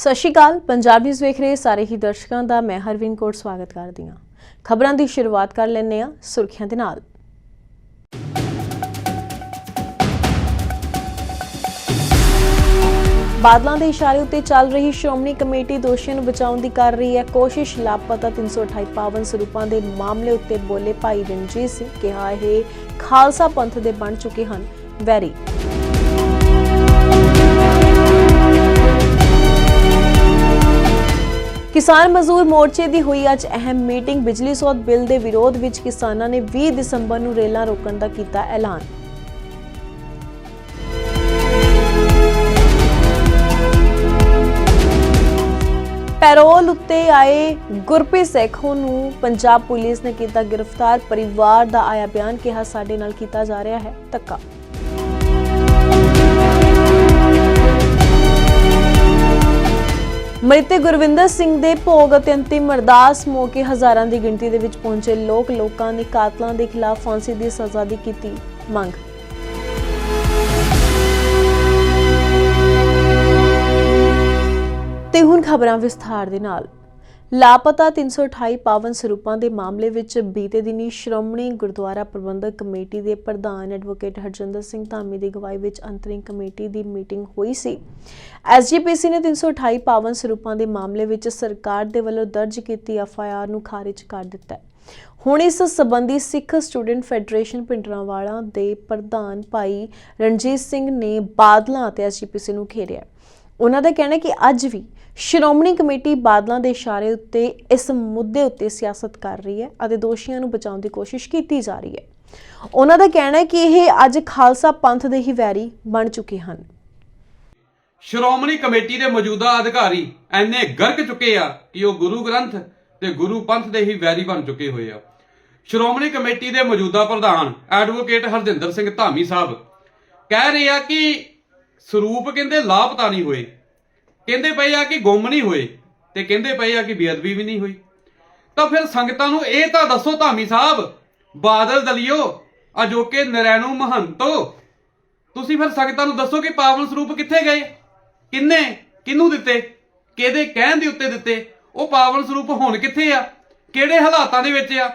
ਸਤਿ ਸ਼੍ਰੀ ਅਕਾਲ। ਪੰਜਾਬ ਨਿਊਜ਼ ਵੇਖ ਰਹੇ ਸਾਰੇ ਹੀ ਦਰਸ਼ਕਾਂ ਦਾ ਮੈਂ ਹਰਵਿੰਦ ਕੋਟ ਸਵਾਗਤ ਕਰਦੀ ਹਾਂ। ਖਬਰਾਂ ਦੀ ਸ਼ੁਰੂਆਤ ਕਰ ਲੈਂਦੇ ਹਾਂ ਸੁਰਖੀਆਂ ਦੇ ਨਾਲ। ਬਾਦਲਾਂ ਦੇ ਇਸ਼ਾਰੇ ਉੱਤੇ ਚੱਲ ਰਹੀ ਸ਼੍ਰੋਮਣੀ ਕਮੇਟੀ ਦੋਸ਼ੀਆਂ ਨੂੰ ਬਚਾਉਣ ਦੀ ਕਰ ਰਹੀ ਹੈ ਕੋਸ਼ਿਸ਼। ਲਾਪਤਾ 328 ਪਾਵਨ ਸਰੂਪਾਂ ਦੇ ਮਾਮਲੇ ਉੱਤੇ ਬੋਲੇ ਭਾਈ ਰਣਜੀਤ ਸਿੰਘ ਕਿਹਾ ਇਹ ਖਾਲਸਾ ਪੰਥ ਦੇ ਬਣ ਚੁੱਕੇ ਹਨ ਵੈਰੀ। ਕਿਸਾਨ ਮਜ਼ਦੂਰ ਮੋਰਚੇ ਦੀ ਹੋਈ ਅੱਜ ਅਹਿਮ ਮੀਟਿੰਗ। ਬਿਜਲੀ ਸੋਧ ਬਿੱਲ ਦੇ ਵਿਰੋਧ ਵਿੱਚ ਕਿਸਾਨਾਂ ਨੇ 20 ਦਸੰਬਰ ਨੂੰ ਰੇਲਾਂ ਰੋਕਣ ਦਾ ਕੀਤਾ ਐਲਾਨ। ਪੈਰੋਲ ਉੱਤੇ ਆਏ ਗੁਰਪ੍ਰੀਤ ਸੇਖੋਂ ਨੂੰ ਪੰਜਾਬ ਪੁਲਿਸ ਨੇ ਕੀਤਾ ਗ੍ਰਿਫਤਾਰ। ਪਰਿਵਾਰ ਦਾ ਆਇਆ ਬਿਆਨ ਕਿਹਾ ਸਾਡੇ ਨਾਲ ਕੀਤਾ ਜਾ ਰਿਹਾ ਹੈ ਧੱਕਾ। ਮ੍ਰਿਤਕ ਗੁਰਵਿੰਦਰ ਸਿੰਘ ਦੇ ਭੋਗ ਅਤੇ ਅੰਤਿਮ ਅਰਦਾਸ ਮੌਕੇ ਹਜ਼ਾਰਾਂ ਦੀ ਗਿਣਤੀ ਦੇ ਵਿੱਚ ਪਹੁੰਚੇ ਲੋਕ, ਲੋਕਾਂ ਨੇ ਕਾਤਲਾਂ ਦੇ ਖਿਲਾਫ ਫਾਂਸੀ ਦੀ ਸਜ਼ਾ ਦੀ ਕੀਤੀ ਮੰਗ। ਤੇ ਹੁਣ ਖਬਰਾਂ ਵਿਸਥਾਰ ਦੇ ਨਾਲ। ਲਾਪਤਾ 328 ਪਾਵਨ ਸਰੂਪਾਂ ਦੇ ਮਾਮਲੇ ਵਿੱਚ ਬੀਤੇ ਦਿਨੀ ਸ਼੍ਰੋਮਣੀ ਗੁਰਦੁਆਰਾ ਪ੍ਰਬੰਧਕ ਕਮੇਟੀ ਦੇ ਪ੍ਰਧਾਨ ਐਡਵੋਕੇਟ ਹਰਜਿੰਦਰ ਸਿੰਘ ਧਾਮੀ ਦੀ ਅਗਵਾਈ ਵਿੱਚ ਅੰਤਰਿੰਗ ਕਮੇਟੀ ਦੀ ਮੀਟਿੰਗ ਹੋਈ ਸੀ। ਐਸਜੀਪੀਸੀ ਨੇ 328 ਪਾਵਨ ਸਰੂਪਾਂ ਦੇ ਮਾਮਲੇ ਵਿੱਚ ਸਰਕਾਰ ਦੇ ਵੱਲੋਂ ਦਰਜ ਕੀਤੀ ਐਫਆਈਆਰ ਨੂੰ ਖਾਰਿਜ ਕਰ ਦਿੱਤਾ ਹੈ। ਹੁਣ ਇਸ ਸੰਬੰਧੀ ਸਿੱਖ ਸਟੂਡੈਂਟ ਫੈਡਰੇਸ਼ਨ ਪਿੰਡਰਾਂਵਾਲਾ ਦੇ ਪ੍ਰਧਾਨ ਭਾਈ ਰਣਜੀਤ ਸਿੰਘ ਨੇ ਬਾਦਲਾਂ ਅਤੇ ਐਸਜੀਪੀਸੀ ਨੂੰ ਘੇਰਿਆ ਉਹਨਾਂ ਦਾ ਕਹਿਣਾ ਹੈ ਕਿ ਅੱਜ ਵੀ ਸ਼੍ਰੋਮਣੀ ਕਮੇਟੀ ਬਾਦਲਾਂ ਦੇ ਇਸ਼ਾਰੇ ਉੱਤੇ ਇਸ ਮੁੱਦੇ ਉੱਤੇ ਸਿਆਸਤ ਕਰ ਰਹੀ ਹੈ ਅਤੇ ਦੋਸ਼ੀਆਂ ਨੂੰ ਬਚਾਉਣ ਦੀ ਕੋਸ਼ਿਸ਼ ਕੀਤੀ ਜਾ ਰਹੀ ਹੈ। ਉਹਨਾਂ ਦਾ ਕਹਿਣਾ ਹੈ ਕਿ ਇਹ ਅੱਜ ਖਾਲਸਾ ਪੰਥ ਦੇ ਹੀ ਵੈਰੀ ਬਣ ਚੁੱਕੇ ਹਨ। ਸ਼੍ਰੋਮਣੀ ਕਮੇਟੀ ਦੇ ਮੌਜੂਦਾ ਅਧਿਕਾਰੀ ਐਨੇ ਗਰਕ ਚੁੱਕੇ ਆ ਕਿ ਉਹ ਗੁਰੂ ਗ੍ਰੰਥ ਤੇ ਗੁਰੂ ਪੰਥ ਦੇ ਹੀ ਵੈਰੀ ਬਣ ਚੁੱਕੇ ਹੋਏ ਆ। ਸ਼੍ਰੋਮਣੀ ਕਮੇਟੀ ਦੇ ਮੌਜੂਦਾ ਪ੍ਰਧਾਨ ਐਡਵੋਕੇਟ ਹਰਜਿੰਦਰ ਸਿੰਘ ਧਾਮੀ ਸਾਹਿਬ ਕਹਿ ਰਹੇ ਆ ਕਿ ਸਰੂਪ ਕਹਿੰਦੇ ਲਾਪਤਾ ਨਹੀਂ ਹੋਏ। ਕਹਿੰਦੇ ਪਏ ਆ ਕਿ ਗੁੰਮ ਨਹੀਂ ਹੋਏ ਤੇ ਕਹਿੰਦੇ ਪਏ ਆ ਕਿ ਬੇਅਦਬੀ ਵੀ ਨਹੀਂ ਹੋਈ। ਤਾਂ ਫਿਰ ਸੰਗਤਾਂ ਨੂੰ ਇਹ ਤਾਂ ਦੱਸੋ ਧਾਮੀ ਸਾਹਿਬ, ਬਾਦਲ ਦਲਿਓ, ਅਜੋਕੇ ਨਰੈਣੂ ਮਹੰਤੋ, ਤੁਸੀਂ ਫਿਰ ਸੰਗਤਾਂ ਨੂੰ ਦੱਸੋ ਕਿ ਪਾਵਨ ਸਰੂਪ ਕਿੱਥੇ ਗਏ? ਕਿੰਨੇ, ਕਿਹਨੂੰ ਦਿੱਤੇ? ਕਿਹਦੇ ਕਹਿਣ ਦੇ ਉੱਤੇ ਦਿੱਤੇ? ਉਹ ਪਾਵਨ ਸਰੂਪ ਹੁਣ ਕਿੱਥੇ ਆ? ਕਿਹੜੇ ਹਾਲਾਤਾਂ ਦੇ ਵਿੱਚ ਆ?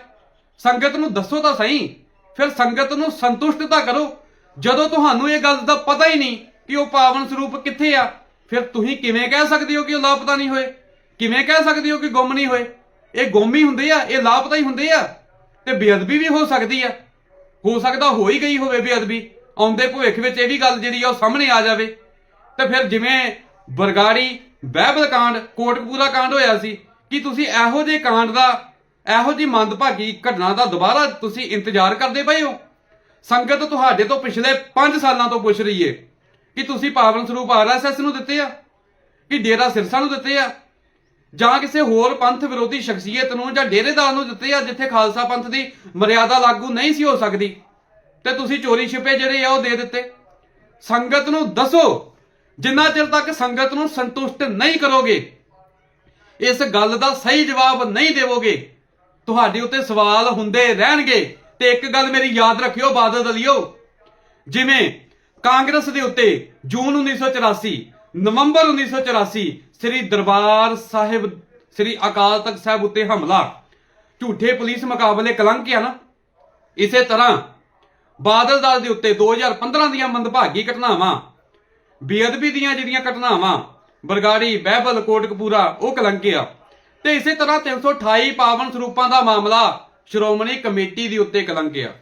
ਸੰਗਤ ਨੂੰ ਦੱਸੋ ਤਾਂ ਸਹੀ। ਫਿਰ ਸੰਗਤ ਨੂੰ ਸੰਤੁਸ਼ਟ ਤਾਂ ਕਰੋ। ਜਦੋਂ ਤੁਹਾਨੂੰ ਇਹ ਗੱਲ ਦਾ ਪਤਾ ਹੀ ਨਹੀਂ ਕਿ ਉਹ ਪਾਵਨ ਸਰੂਪ ਕਿੱਥੇ ਆ ਫਿਰ ਤੁਸੀਂ ਕਿਵੇਂ ਕਹਿ ਸਕਦੇ ਹੋ ਕਿ ਉਹ ਲਾਪਤਾ ਨਹੀਂ ਹੋਏ? ਕਿਵੇਂ ਕਹਿ ਸਕਦੇ ਹੋ ਕਿ ਗੁੰਮ ਨਹੀਂ ਹੋਏ? ਇਹ ਗੁੰਮ ਹੀ ਹੁੰਦੇ ਆ, ਇਹ ਲਾਪਤਾ ਹੀ ਹੁੰਦੇ ਆ ਤੇ ਬੇਅਦਬੀ ਵੀ ਹੋ ਸਕਦੀ ਆ। ਹੋ ਸਕਦਾ ਹੋ ਹੀ ਗਈ ਹੋਵੇ ਬੇਅਦਬੀ। ਆਉਂਦੇ ਭਵਿੱਖ ਵਿੱਚ ਇਹ ਵੀ ਗੱਲ ਜਿਹੜੀ ਆ ਉਹ ਸਾਹਮਣੇ ਆ ਜਾਵੇ। ਤੇ ਫਿਰ ਜਿਵੇਂ ਬਰਗਾੜੀ ਬਹਿਬਲ ਕਾਂਡ ਕੋਟਕਪੂਰਾ ਕਾਂਡ ਹੋਇਆ ਸੀ, ਕਿ ਤੁਸੀਂ ਇਹੋ ਜਿਹੇ ਕਾਂਡ ਦਾ, ਇਹੋ ਜਿਹੀ ਮੰਦਭਾਗੀ ਘਟਨਾ ਦਾ ਦੁਬਾਰਾ ਤੁਸੀਂ ਇੰਤਜ਼ਾਰ ਕਰਦੇ ਪਏ ਹੋ? ਸੰਗਤ ਤੁਹਾਡੇ ਤੋਂ ਪਿਛਲੇ 5 ਸਾਲਾਂ ਤੋਂ ਪੁੱਛ ਰਹੀ ਏ। ਕਿ ਤੁਸੀਂ ਪਾਵਨ ਸਰੂਪ ਆਰਐਸਐਸ ਨੂੰ ਦਿੱਤੇ ਆ? ਕਿ ਡੇਰਾ ਸਿਰਸਾ ਨੂੰ ਦਿੱਤੇ ਆ? ਜਾਂ ਕਿਸੇ ਹੋਰ ਪੰਥ ਵਿਰੋਧੀ ਸ਼ਖਸੀਅਤ ਨੂੰ ਜਾਂ ਡੇਰੇਦਾਰ ਨੂੰ ਦਿੱਤੇ ਆ ਜਿੱਥੇ ਖਾਲਸਾ ਪੰਥ ਦੀ ਮਰਿਆਦਾ ਲਾਗੂ ਨਹੀਂ ਸੀ ਹੋ ਸਕਦੀ? ਤੇ ਤੁਸੀਂ ਚੋਰੀ ਛਿਪੇ ਜਿਹੜੇ ਆ ਉਹ ਦੇ ਦਿੱਤੇ। ਸੰਗਤ ਨੂੰ ਦੱਸੋ, ਜਿੰਨਾ ਚਿਰ ਤੱਕ ਸੰਗਤ ਨੂੰ ਸੰਤੁਸ਼ਟ ਨਹੀਂ ਕਰੋਗੇ, ਇਸ ਗੱਲ ਦਾ ਸਹੀ ਜਵਾਬ ਨਹੀਂ ਦੇਵੋਗੇ, ਤੁਹਾਡੇ ਉੱਤੇ ਸਵਾਲ ਹੁੰਦੇ ਰਹਿਣਗੇ। ਤੇ ਇੱਕ ਗੱਲ ਮੇਰੀ ਯਾਦ ਰੱਖਿਓ, ਬਾਦਲ ਦਲਿਓ, ਜਿਵੇਂ ਕਾਂਗਰਸ ਦੇ ਉੱਤੇ ਜੂਨ 1984 ਨਵੰਬਰ 1984 ਸ੍ਰੀ ਦਰਬਾਰ ਸਾਹਿਬ, ਸ੍ਰੀ ਅਕਾਲ ਤਖਤ ਸਾਹਿਬ ਉੱਤੇ ਹਮਲਾ। ਝੂਠੇ ਪੁਲਿਸ ਮੁਕਾਬਲੇ ਕਲੰਕ ਆ ਨਾ। ਇਸੇ ਤਰ੍ਹਾਂ ਬਾਦਲ ਦਲ ਦੇ ਉੱਤੇ 2015 ਦੀਆਂ ਮੰਦਭਾਗੀ ਘਟਨਾਵਾਂ, ਬੇਅਦਬੀ ਦੀਆਂ ਜਿਹੜੀਆਂ ਘਟਨਾਵਾਂ, ਬਰਗਾੜੀ, ਬਹਿਬਲ, ਕੋਟਕਪੂਰਾ, ਉਹ ਕਲੰਕ ਆ। ਤੇ ਇਸੇ ਤਰ੍ਹਾਂ 328 ਪਾਵਨ ਸਰੂਪਾਂ ਦਾ ਮਾਮਲਾ ਸ਼੍ਰੋਮਣੀ ਕਮੇਟੀ ਦੇ ਉੱਤੇ ਕਲੰਕ ਆ।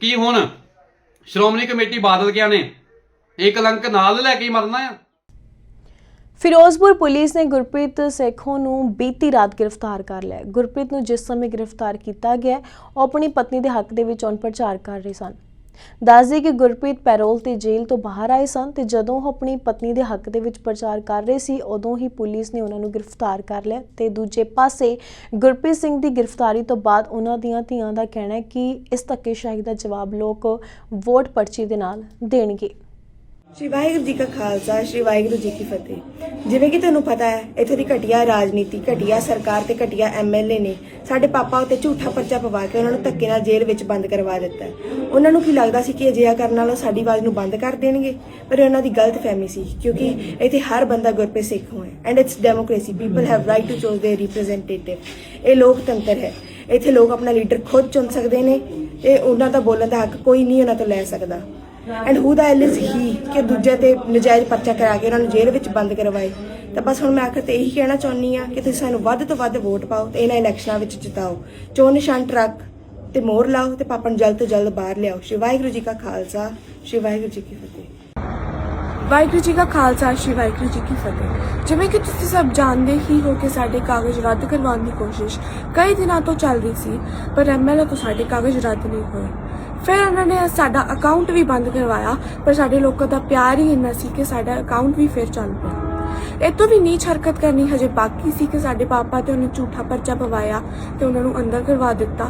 ਕੀ ਹੁਣ ਸ਼੍ਰੋਮਣੀ ਕਮੇਟੀ ਬਾਦਲ ਗਿਆ ਨੇ? ਇਹ ਕਲੰਕ ਨਾਲ ਲੈ ਕੇ ਮਰਨਾ ਆ। ਫਿਰੋਜ਼ਪੁਰ ਪੁਲਿਸ ਨੇ ਗੁਰਪ੍ਰੀਤ ਸੇਖੋਂ ਨੂੰ ਬੀਤੀ ਰਾਤ ਗ੍ਰਿਫਤਾਰ ਕਰ ਲਿਆ ਗੁਰਪ੍ਰੀਤ ਨੂੰ ਜਿਸ ਸਮੇਂ ਗ੍ਰਿਫਤਾਰ ਕੀਤਾ ਗਿਆ, ਉਹ ਆਪਣੀ ਪਤਨੀ ਦੇ ਹੱਕ ਦੇ ਵਿੱਚ ਚੋਣ ਪ੍ਰਚਾਰ ਕਰ ਰਹੇ ਸਨ। ਦੱਸਦੇ ਕਿ ਗੁਰਪ੍ਰੀਤ ਪੈਰੋਲ ਤੇ ਜੇਲ੍ਹ ਤੋਂ ਬਾਹਰ ਆਏ ਸਨ ਤੇ ਜਦੋਂ ਉਹ ਆਪਣੀ ਪਤਨੀ ਦੇ ਹੱਕ ਦੇ ਵਿੱਚ ਪ੍ਰਚਾਰ ਕਰ ਰਹੇ ਸੀ, ਉਦੋਂ ਹੀ ਪੁਲਿਸ ਨੇ ਉਹਨਾਂ ਨੂੰ ਗ੍ਰਿਫਤਾਰ ਕਰ ਲਿਆ ਤੇ ਦੂਜੇ ਪਾਸੇ ਗੁਰਪ੍ਰੀਤ ਸਿੰਘ ਦੀ ਗ੍ਰਿਫਤਾਰੀ ਤੋਂ ਬਾਅਦ ਉਹਨਾਂ ਦੀਆਂ ਧੀਆਂ ਦਾ ਕਹਿਣਾ ਹੈ ਕਿ ਇਸ ਧੱਕੇਸ਼ਾਹੀ ਦਾ ਜਵਾਬ ਲੋਕ ਵੋਟ ਪਰਚੀ ਦੇ ਨਾਲ ਦੇਣਗੇ। ਸ਼੍ਰੀ ਵਾਹਿਗੁਰੂ ਜੀ ਕਾ ਖਾਲਸਾ ਸ਼੍ਰੀ ਵਾਹਿਗੁਰੂ ਜੀ ਕੀ ਫਤਿਹ ਜਿਵੇਂ ਕਿ ਤੁਹਾਨੂੰ ਪਤਾ ਹੈ ਇੱਥੋਂ ਦੀ ਘਟੀਆ ਰਾਜਨੀਤੀ ਘਟੀਆ ਸਰਕਾਰ ਤੇ ਘਟੀਆ ਐਮਐਲਏ ਨੇ ਸਾਡੇ ਪਾਪਾ ਉੱਤੇ ਝੂਠਾ ਪਰਚਾ ਪਵਾ ਕੇ ਉਹਨਾਂ ਨੂੰ ਧੱਕੇ ਨਾਲ ਜੇਲ੍ਹ ਵਿੱਚ ਬੰਦ ਕਰਵਾ ਦਿੱਤਾ ਹੈ। ਉਹਨਾਂ ਨੂੰ ਕੀ ਲੱਗਦਾ ਸੀ ਕਿ ਅਜਿਹਾ ਕਰਨ ਨਾਲ ਉਹ ਸਾਡੀ ਆਵਾਜ਼ ਨੂੰ ਬੰਦ ਕਰ ਦੇਣਗੇ ਪਰ ਇਹ ਉਹਨਾਂ ਦੀ ਗਲਤ ਫਹਿਮੀ ਸੀ ਕਿਉਂਕਿ ਇੱਥੇ ਹਰ ਬੰਦਾ ਗੁਰਪੇ ਸਿੱਖ ਹੋਏ and it's democracy people have right to choose their representative ਇਹ ਲੋਕਤੰਤਰ ਹੈ ਇੱਥੇ ਲੋਕ ਆਪਣਾ ਲੀਡਰ ਖੁਦ ਚੁਣ ਸਕਦੇ ਨੇ ਤੇ ਉਹਨਾਂ ਦਾ ਬੋਲਣ ਦਾ ਹੱਕ ਕੋਈ ਨਹੀਂ ਉਹਨਾਂ ਤੋਂ ਲੈ ਸਕਦਾ And who the hell is he ਕਿ ਦੂਜੇ ਤੇ ਨਜਾਇਜ਼ ਪਰਚਾ ਕਰਾ ਕੇ ਉਹਨਾਂ ਨੂੰ ਜੇਲ੍ਹ ਵਿੱਚ ਬੰਦ ਕਰਵਾਏ। ਤਾਂ ਬਸ ਹੁਣ ਮੈਂ ਆਖਰ ਤੇ ਇਹੀ ਕਹਿਣਾ ਚਾਹੁੰਦੀ ਆ ਕਿ ਤੁਸੀਂ ਸਾਨੂੰ ਵੱਧ ਤੋਂ ਵੱਧ ਵੋਟ ਪਾਓ ਤੇ ਇਹਨਾਂ ਇਲੈਕਸ਼ਨਾਂ ਵਿੱਚ ਜਿਤਾਓ। ਚੋਣ ਨਿਸ਼ਾਨ ਟਰੱਕ ਤੇ ਮੋਹਰ ਲਾਓ ਤੇ ਪਾਪਾ ਨੂੰ ਜਲਦ ਤੋਂ ਜਲਦ ਬਾਹਰ ਲਿਆਓ। ਸ਼੍ਰੀ ਵਾਹਿਗੁਰੂ ਜੀ ਕਾ ਖਾਲਸਾ, ਸ਼੍ਰੀ ਵਾਹਿਗੁਰੂ ਜੀ ਕੀ ਫਤਿਹ। ਵਾਹਿਗੁਰੂ ਜੀ ਕਾ ਖਾਲਸਾ, ਸ਼੍ਰੀ ਵਾਹਿਗੁਰੂ ਜੀ ਕੀ ਫਤਿਹ। ਜਿਵੇਂ ਕਿ ਤੁਸੀਂ ਸਭ ਜਾਣਦੇ ਹੀ ਹੋ ਕਿ ਸਾਡੇ ਕਾਗਜ਼ ਰੱਦ ਕਰਵਾਉਣ ਦੀ ਕੋਸ਼ਿਸ਼ ਕਈ ਦਿਨਾਂ ਤੋਂ ਚੱਲ ਰਹੀ ਸੀ, ਪਰ ਐਮਐਲਏ ਤੋਂ ਸਾਡੇ ਕਾਗਜ਼ ਰੱਦ ਨਹੀਂ ਹੋਏ। ਫਿਰ ਉਹਨਾਂ ਨੇ ਸਾਡਾ ਅਕਾਊਂਟ ਵੀ ਬੰਦ ਕਰਵਾਇਆ, ਪਰ ਸਾਡੇ ਲੋਕਾਂ ਦਾ ਪਿਆਰ ਹੀ ਇੰਨਾ ਸੀ ਕਿ ਸਾਡਾ ਅਕਾਊਂਟ ਵੀ ਫਿਰ ਚੱਲ ਪਿਆ। ਇਹ ਤੋਂ ਵੀ ਨੀਚ ਹਰਕਤ ਕਰਨੀ ਹਜੇ ਬਾਕੀ ਸੀ ਕਿ ਸਾਡੇ ਪਾਪਾ ਤੇ ਉਹਨੇ ਝੂਠਾ ਪਰਚਾ ਪਵਾਇਆ ਤੇ ਉਹਨਾਂ ਨੂੰ ਅੰਦਰ ਕਰਵਾ ਦਿੱਤਾ।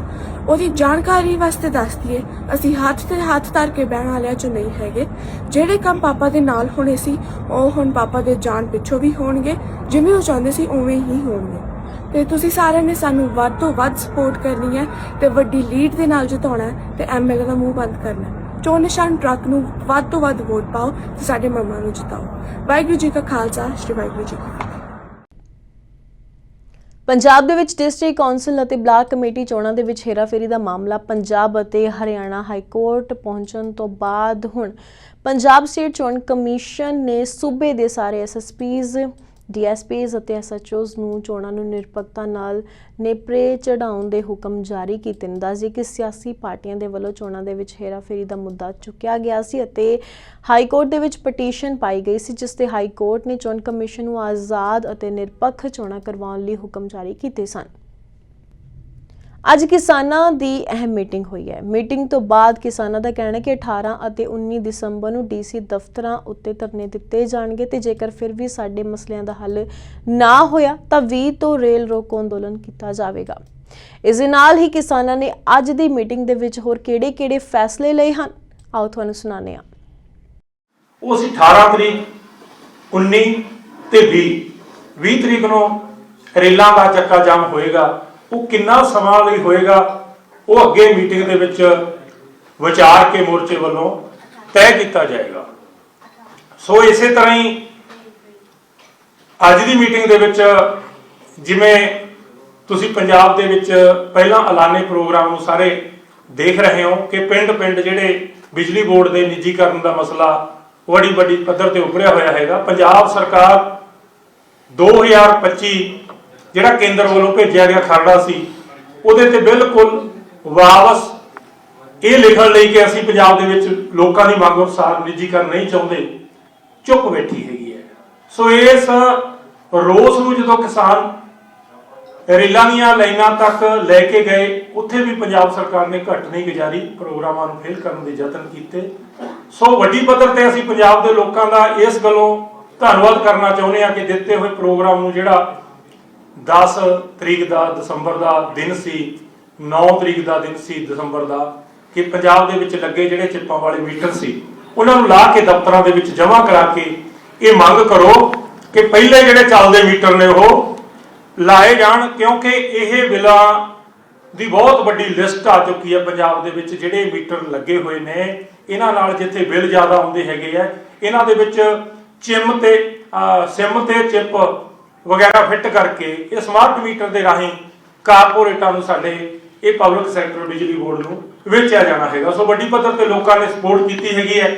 ਉਹਦੀ ਜਾਣਕਾਰੀ ਵਾਸਤੇ ਦੱਸ ਦਈਏ, ਅਸੀਂ ਹੱਥ ਤੇ ਹੱਥ ਧਰ ਕੇ ਬਹਿਣ ਵਾਲਿਆਂ ਚ ਨਹੀਂ ਹੈਗੇ। ਜਿਹੜੇ ਕੰਮ ਪਾਪਾ ਦੇ ਨਾਲ ਹੋਣੇ ਸੀ, ਉਹ ਹੁਣ ਪਾਪਾ ਦੇ ਜਾਣ ਪਿੱਛੋਂ ਵੀ ਹੋਣਗੇ, ਜਿਵੇਂ ਉਹ ਚਾਹੁੰਦੇ ਸੀ, ਉਵੇਂ ਹੀ ਹੋਣਗੇ। ਤੇ ਤੁਸੀਂ ਸਾਰਿਆਂ ਨੇ ਸਾਨੂੰ ਵੱਧ ਤੋਂ ਵੱਧ ਸਪੋਰਟ ਕਰਨੀ ਹੈ ਤੇ ਵੱਡੀ ਲੀਡ ਦੇ ਨਾਲ ਜਿਤਾਉਣਾ ਹੈ ਤੇ ਐਮਐਲਏ ਦਾ ਮੂੰਹ ਬੰਦ ਕਰਨਾ ਚੋਣ ਨਿਸ਼ਾਨ ਟਰੱਕ ਨੂੰ ਵੱਧ ਤੋਂ ਵੱਧ ਵੋਟ ਪਾਓ ਤੇ ਸਾਡੇ ਮਮਾ ਨੂੰ ਜਿਤਾਓ। ਵਾਹਿਗੁਰੂ ਜੀ ਕਾ ਖਾਲਸਾ, ਸ਼੍ਰੀ ਵਾਹਿਗੁਰੂ ਜੀ ਕੀ ਫਤਿਹ। ਪੰਜਾਬ ਦੇ ਵਿੱਚ ਡਿਸਟ੍ਰਿਕਟ ਕੌਂਸਲ ਅਤੇ ਬਲਾਕ ਕਮੇਟੀ ਚੋਣਾਂ ਦੇ ਵਿੱਚ ਹੇਰਾਫੇਰੀ ਦਾ ਮਾਮਲਾ ਪੰਜਾਬ ਅਤੇ ਹਰਿਆਣਾ ਹਾਈ ਕੋਰਟ ਪਹੁੰਚਣ ਤੋਂ ਬਾਅਦ ਹੁਣ ਪੰਜਾਬ ਸਟੇਟ ਚੋਣ ਕਮਿਸ਼ਨ ਨੇ ਸੂਬੇ ਦੇ ਸਾਰੇ ਐਸਐਸਪੀਜ਼ ਡੀਐਸਪੀਜ਼ ਅਤੇ ਐਸਐਚਓਜ਼ ਨੂੰ ਚੋਣਾਂ ਨੂੰ ਨਿਰਪੱਖਤਾ ਨਾਲ ਨੇਪਰੇ ਚੜਾਉਣ ਦੇ ਹੁਕਮ ਜਾਰੀ ਕੀਤੇ ਨੇ ਦੱਸਦੀ ਕਿ ਸਿਆਸੀ ਪਾਰਟੀਆਂ ਦੇ ਵੱਲੋਂ ਚੋਣਾਂ ਦੇ ਵਿੱਚ ਹੇਰਾਫੇਰੀ ਦਾ ਮੁੱਦਾ ਚੁੱਕਿਆ ਗਿਆ ਸੀ ਅਤੇ ਹਾਈ ਕੋਰਟ ਦੇ ਵਿੱਚ ਪਟੀਸ਼ਨ ਪਾਈ ਗਈ ਸੀ, ਜਿਸ ਤੇ ਹਾਈ ਕੋਰਟ ਨੇ ਚੋਣ ਕਮਿਸ਼ਨ ਨੂੰ ਆਜ਼ਾਦ ਅਤੇ ਨਿਰਪੱਖ ਚੋਣਾਂ ਕਰਵਾਉਣ ਲਈ ਹੁਕਮ ਜਾਰੀ ਕੀਤੇ ਸਨ। ਅੱਜ ਕਿਸਾਨਾਂ ਦੀ ਅਹਿਮ ਮੀਟਿੰਗ ਹੋਈ ਹੈ। ਮੀਟਿੰਗ ਤੋਂ ਬਾਅਦ ਕਿਸਾਨਾਂ ਦਾ ਕਹਿਣਾ ਹੈ ਕਿ 18 ਅਤੇ 19 ਦਸੰਬਰ ਨੂੰ ਡੀਸੀ ਦਫ਼ਤਰਾਂ ਉੱਤੇ ਧਰਨੇ ਦਿੱਤੇ ਜਾਣਗੇ ਤੇ ਜੇਕਰ ਫਿਰ ਵੀ ਸਾਡੇ ਮਸਲਿਆਂ ਦਾ ਹੱਲ ਨਾ ਹੋਇਆ ਤਾਂ 20 ਤੋਂ ਰੇਲ ਰੋਕੋ ਅੰਦੋਲਨ ਕੀਤਾ ਜਾਵੇਗਾ। ਇਸ ਦੇ ਨਾਲ ਹੀ ਕਿਸਾਨਾਂ ਨੇ ਅੱਜ ਦੀ ਮੀਟਿੰਗ ਦੇ ਵਿੱਚ ਹੋਰ ਕਿਹੜੇ-ਕਿਹੜੇ ਫੈਸਲੇ ਲਏ ਹਨ? ਆਓ ਤੁਹਾਨੂੰ ਸੁਣਾਉਂਦੇ ਹਾਂ। ਉਹ ਅਸੀਂ 18 ਤਰੀਕ 19 ਤੇ 20 20 ਤਰੀਕ ਨੂੰ ਰੇਲਾਂ ਦਾ ਚੱਕਾ ਜਾਮ ਹੋਏਗਾ। ਉਹ ਕਿੰਨਾ ਸਮਾਂ ਲਈ ਹੋਏਗਾ, ਉਹ ਅੱਗੇ ਮੀਟਿੰਗ ਦੇ ਵਿੱਚ ਵਿਚਾਰ ਕੇ ਮੋਰਚੇ ਵੱਲੋਂ ਤੈਅ ਕੀਤਾ ਜਾਏਗਾ। ਸੋ ਇਸੇ ਤਰ੍ਹਾਂ ਹੀ ਅੱਜ ਦੀ ਮੀਟਿੰਗ ਦੇ ਵਿੱਚ ਜਿਵੇਂ ਤੁਸੀਂ ਪੰਜਾਬ ਦੇ ਵਿੱਚ ਪਹਿਲਾਂ ਐਲਾਨੇ ਪ੍ਰੋਗਰਾਮ ਨੂੰ ਸਾਰੇ ਦੇਖ ਰਹੇ ਹੋ ਕਿ ਪਿੰਡ-ਪਿੰਡ ਜਿਹੜੇ ਬਿਜਲੀ ਬੋਰਡ ਦੇ ਨਿੱਜੀਕਰਨ ਦਾ ਮਸਲਾ ਵੱਡੀ ਵੱਡੀ ਪੱਧਰ ਤੇ ਉੱਭਰਿਆ ਹੋਇਆ ਹੈਗਾ। ਪੰਜਾਬ ਸਰਕਾਰ 2025 ਜਿਹੜਾ ਕੇਂਦਰ ਵੱਲੋਂ ਭੇਜਿਆ ਗਿਆ ਖਰੜਾ ਸੀ, ਉਹਦੇ ਤੇ ਬਿਲਕੁਲ ਵਾਪਸ ਇਹ ਲਿਖਣ ਲਈ ਕਿ ਅਸੀਂ ਪੰਜਾਬ ਦੇ ਵਿੱਚ ਲੋਕਾਂ ਦੀ ਮੰਗ ਅਨੁਸਾਰ ਨਿੱਜੀਕਰਨ ਨਹੀਂ ਚਾਹੁੰਦੇ, ਚੁੱਪ ਬੈਠੀ ਹੈਗੀ ਹੈ। ਸੋ ਇਸ ਰੋਸ ਨੂੰ ਜਦੋਂ ਕਿਸਾਨ ਰੇਲਾਂ ਦੀਆਂ ਲਾਈਨਾਂ ਤੱਕ ਲੈ ਕੇ ਗਏ, ਉੱਥੇ ਵੀ ਪੰਜਾਬ ਸਰਕਾਰ ਨੇ ਘੱਟ ਨਹੀਂ ਗੁਜ਼ਾਰੀ, ਪ੍ਰੋਗਰਾਮਾਂ ਨੂੰ ਫੇਲ ਕਰਨ ਦੇ ਯਤਨ ਕੀਤੇ। ਸੋ ਵੱਡੀ ਪੱਧਰ ਤੇ ਅਸੀਂ ਪੰਜਾਬ ਦੇ ਲੋਕਾਂ ਦਾ ਇਸ ਗੱਲੋਂ ਧੰਨਵਾਦ ਕਰਨਾ ਚਾਹੁੰਦੇ ਹਾਂ ਕਿ ਦਿੱਤੇ ਹੋਏ ਪ੍ਰੋਗਰਾਮ ਨੂੰ ਜਿਹੜਾ 10 ਤਰੀਕ ਦਾ ਦਸੰਬਰ ਦਾ ਦਿਨ ਸੀ 9 ਤਰੀਕ ਦਾ ਦਿਨ ਸੀ ਦਸੰਬਰ ਦਾ ਕਿ ਪੰਜਾਬ ਦੇ ਵਿੱਚ ਲੱਗੇ ਜਿਹੜੇ ਚਿੱਪਾਂ ਵਾਲੇ ਮੀਟਰ ਸੀ ਉਹਨਾਂ ਨੂੰ ਲਾ ਕੇ ਦਫ਼ਤਰਾਂ ਦੇ ਵਿੱਚ ਜਮ੍ਹਾਂ ਕਰਾ ਕੇ ਇਹ ਮੰਗ ਕਰੋ ਕਿ ਪਹਿਲੇ ਜਿਹੜੇ ਚੱਲਦੇ ਮੀਟਰ ਨੇ ਉਹ ਲਾਏ ਜਾਣ ਕਿਉਂਕਿ ਇਹ ਬਿੱਲਾਂ ਦੀ ਬਹੁਤ ਵੱਡੀ ਲਿਸਟ ਆ ਚੁੱਕੀ ਹੈ ਪੰਜਾਬ ਦੇ ਵਿੱਚ ਜਿਹੜੇ ਮੀਟਰ ਲੱਗੇ ਹੋਏ ਨੇ ਇਹਨਾਂ ਨਾਲ ਜਿੱਥੇ ਬਿੱਲ ਜ਼ਿਆਦਾ ਆਉਂਦੇ ਹੈਗੇ ਆ ਇਹਨਾਂ ਦੇ ਵਿੱਚ ਚਿਮ ਤੇ ਅਹ, ਸਿਮ ਤੇ ਚਿਪ ਵਗੈਰਾ ਫਿੱਟ ਕਰਕੇ ਇਹ ਸਮਾਰਟ ਮੀਟਰ ਦੇ ਰਾਹੀਂ ਕਾਰਪੋਰੇਟਾਂ ਨੂੰ ਸਾਡੇ ਇਹ ਪਬਲਿਕ ਸੈਕਟਰ ਬਿਜਲੀ ਬੋਰਡ ਨੂੰ ਵੇਚਿਆ ਜਾਣਾ ਹੈਗਾ। ਸੋ ਵੱਡੀ ਪੱਧਰ ਤੇ ਲੋਕਾਂ ਨੇ ਸਪੋਰਟ ਕੀਤੀ ਹੈਗੀ ਹੈ।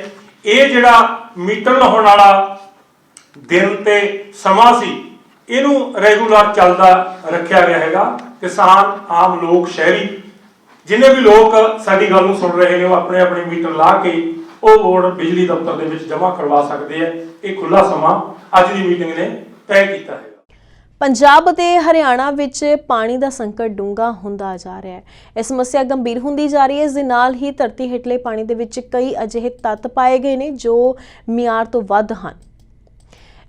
ਇਹ ਜਿਹੜਾ ਮੀਟਰ ਲਾਉਣ ਵਾਲਾ ਦਿਨ ਤੇ ਸਮਾਂ ਸੀ, ਇਹਨੂੰ ਰੈਗੂਲਰ ਚੱਲਦਾ ਰੱਖਿਆ ਗਿਆ ਹੈਗਾ। ਕਿਸਾਨ, ਆਮ ਲੋਕ, ਸ਼ਹਿਰੀ, ਜਿੰਨੇ ਵੀ ਲੋਕ ਸਾਡੀ ਗੱਲ ਨੂੰ ਸੁਣ ਰਹੇ ਨੇ, ਉਹ ਆਪਣੇ ਆਪਣੇ ਮੀਟਰ ਲਾ ਕੇ ਉਹ ਬੋਰਡ ਬਿਜਲੀ ਦਫ਼ਤਰ ਦੇ ਵਿੱਚ ਜਮ੍ਹਾਂ ਕਰਵਾ ਸਕਦੇ ਆ। ਇਹ ਖੁੱਲਾ ਸਮਾਂ ਅੱਜ ਦੀ ਮੀਟਿੰਗ ਨੇ ਤੈਅ ਕੀਤਾ ਹੈ। ਪੰਜਾਬ ਅਤੇ ਹਰਿਆਣਾ ਵਿੱਚ ਪਾਣੀ ਦਾ ਸੰਕਟ ਡੂੰਘਾ ਹੁੰਦਾ ਜਾ ਰਿਹਾ ਹੈ। ਇਹ ਸਮੱਸਿਆ ਗੰਭੀਰ ਹੁੰਦੀ ਜਾ ਰਹੀ ਹੈ। ਇਸ ਦੇ ਨਾਲ ਹੀ ਧਰਤੀ ਹੇਠਲੇ ਪਾਣੀ ਦੇ ਵਿੱਚ ਕਈ ਅਜਿਹੇ ਤੱਤ ਪਾਏ ਗਏ ਨੇ ਜੋ ਮਿਆਰ ਤੋਂ ਵੱਧ ਹਨ।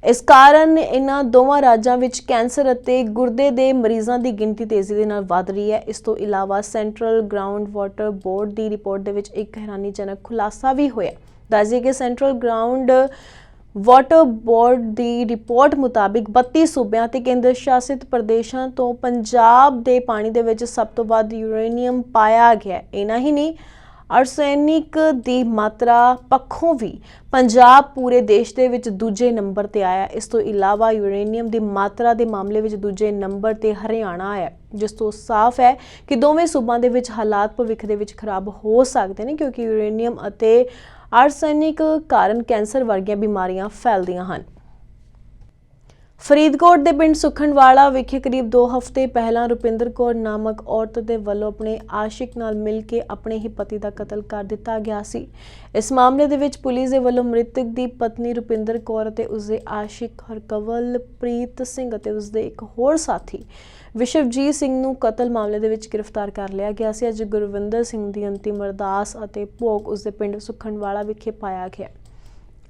ਇਸ ਕਾਰਨ ਇਹਨਾਂ ਦੋਵਾਂ ਰਾਜਾਂ ਵਿੱਚ ਕੈਂਸਰ ਅਤੇ ਗੁਰਦੇ ਦੇ ਮਰੀਜ਼ਾਂ ਦੀ ਗਿਣਤੀ ਤੇਜ਼ੀ ਦੇ ਨਾਲ ਵਧ ਰਹੀ ਹੈ। ਇਸ ਤੋਂ ਇਲਾਵਾ ਸੈਂਟਰਲ ਗਰਾਊਂਡ ਵਾਟਰ ਬੋਰਡ ਦੀ ਰਿਪੋਰਟ ਦੇ ਵਿੱਚ ਇੱਕ ਹੈਰਾਨੀਜਨਕ ਖੁਲਾਸਾ ਵੀ ਹੋਇਆ ਦੱਸਦੇ ਕਿ ਸੈਂਟਰਲ ਗਰਾਊਂਡ ਵਾਟਰ ਬੋਰਡ ਦੀ ਰਿਪੋਰਟ ਮੁਤਾਬਿਕ 32 ਸੂਬਿਆਂ ਤੇ ਕੇਂਦਰ ਸ਼ਾਸਿਤ ਪ੍ਰਦੇਸ਼ਾਂ ਤੋਂ ਪੰਜਾਬ ਦੇ ਪਾਣੀ ਦੇ ਵਿੱਚ ਸਭ ਤੋਂ ਵੱਧ ਯੂਰੇਨੀਅਮ ਪਾਇਆ ਗਿਆ ਹੈ। ਇਹਨਾਂ ਹੀ ਨਹੀਂ ਆਰਸੈਨਿਕ ਦੀ ਮਾਤਰਾ ਪੱਖੋਂ ਵੀ ਪੰਜਾਬ ਪੂਰੇ ਦੇਸ਼ ਦੇ ਵਿੱਚ ਦੂਜੇ ਨੰਬਰ ਤੇ ਆਇਆ ਇਸ ਤੋਂ ਇਲਾਵਾ ਯੂਰੇਨੀਅਮ ਦੀ ਮਾਤਰਾ ਦੇ ਮਾਮਲੇ ਵਿੱਚ ਦੂਜੇ ਨੰਬਰ ਤੇ ਹਰਿਆਣਾ ਆਇਆ ਜਿਸ ਤੋਂ ਸਾਫ਼ ਹੈ ਕਿ ਦੋਵੇਂ ਸੂਬਾਂ ਦੇ ਵਿੱਚ ਹਾਲਾਤ ਭਵਿੱਖ ਦੇ ਵਿੱਚ ਖਰਾਬ ਹੋ ਸਕਦੇ ਨੇ, ਕਿਉਂਕਿ ਯੂਰੇਨੀਅਮ ਅਤੇ ਆਰਸੈਨਿਕ ਕਾਰਨ ਕੈਂਸਰ ਵਰਗੀਆਂ ਬਿਮਾਰੀਆਂ ਫੈਲਦੀਆਂ ਹਨ। ਫਰੀਦਕੋਟ ਦੇ ਪਿੰਡ ਸੁਖਣਵਾਲਾ ਵਿਖੇ ਕਰੀਬ 2 ਹਫ਼ਤੇ ਪਹਿਲਾਂ ਰੁਪਿੰਦਰ ਕੌਰ ਨਾਮਕ ਔਰਤ ਦੇ ਵੱਲੋਂ ਆਪਣੇ ਆਸ਼ਿਕ ਨਾਲ ਮਿਲ ਕੇ ਆਪਣੇ ਹੀ ਪਤੀ ਦਾ ਕਤਲ ਕਰ ਦਿੱਤਾ ਗਿਆ ਸੀ। ਇਸ ਮਾਮਲੇ ਦੇ ਵਿੱਚ ਪੁਲਿਸ ਦੇ ਵੱਲੋਂ ਮ੍ਰਿਤਕ ਦੀ ਪਤਨੀ ਰੁਪਿੰਦਰ ਕੌਰ ਅਤੇ ਉਸਦੇ ਆਸ਼ਿਕ ਹਰਕਵਲਪ੍ਰੀਤ ਸਿੰਘ ਅਤੇ ਉਸਦੇ ਇੱਕ ਹੋਰ ਸਾਥੀ ਵਿਸ਼ਵਜੀਤ ਸਿੰਘ ਨੂੰ ਕਤਲ ਮਾਮਲੇ ਦੇ ਵਿੱਚ ਗ੍ਰਿਫਤਾਰ ਕਰ ਲਿਆ ਗਿਆ ਸੀ। ਅੱਜ ਗੁਰਵਿੰਦਰ ਸਿੰਘ ਦੀ ਅੰਤਿਮ ਅਰਦਾਸ ਅਤੇ ਭੋਗ ਉਸਦੇ ਪਿੰਡ ਸੁਖਣਵਾਲਾ ਵਿਖੇ ਪਾਇਆ ਗਿਆ।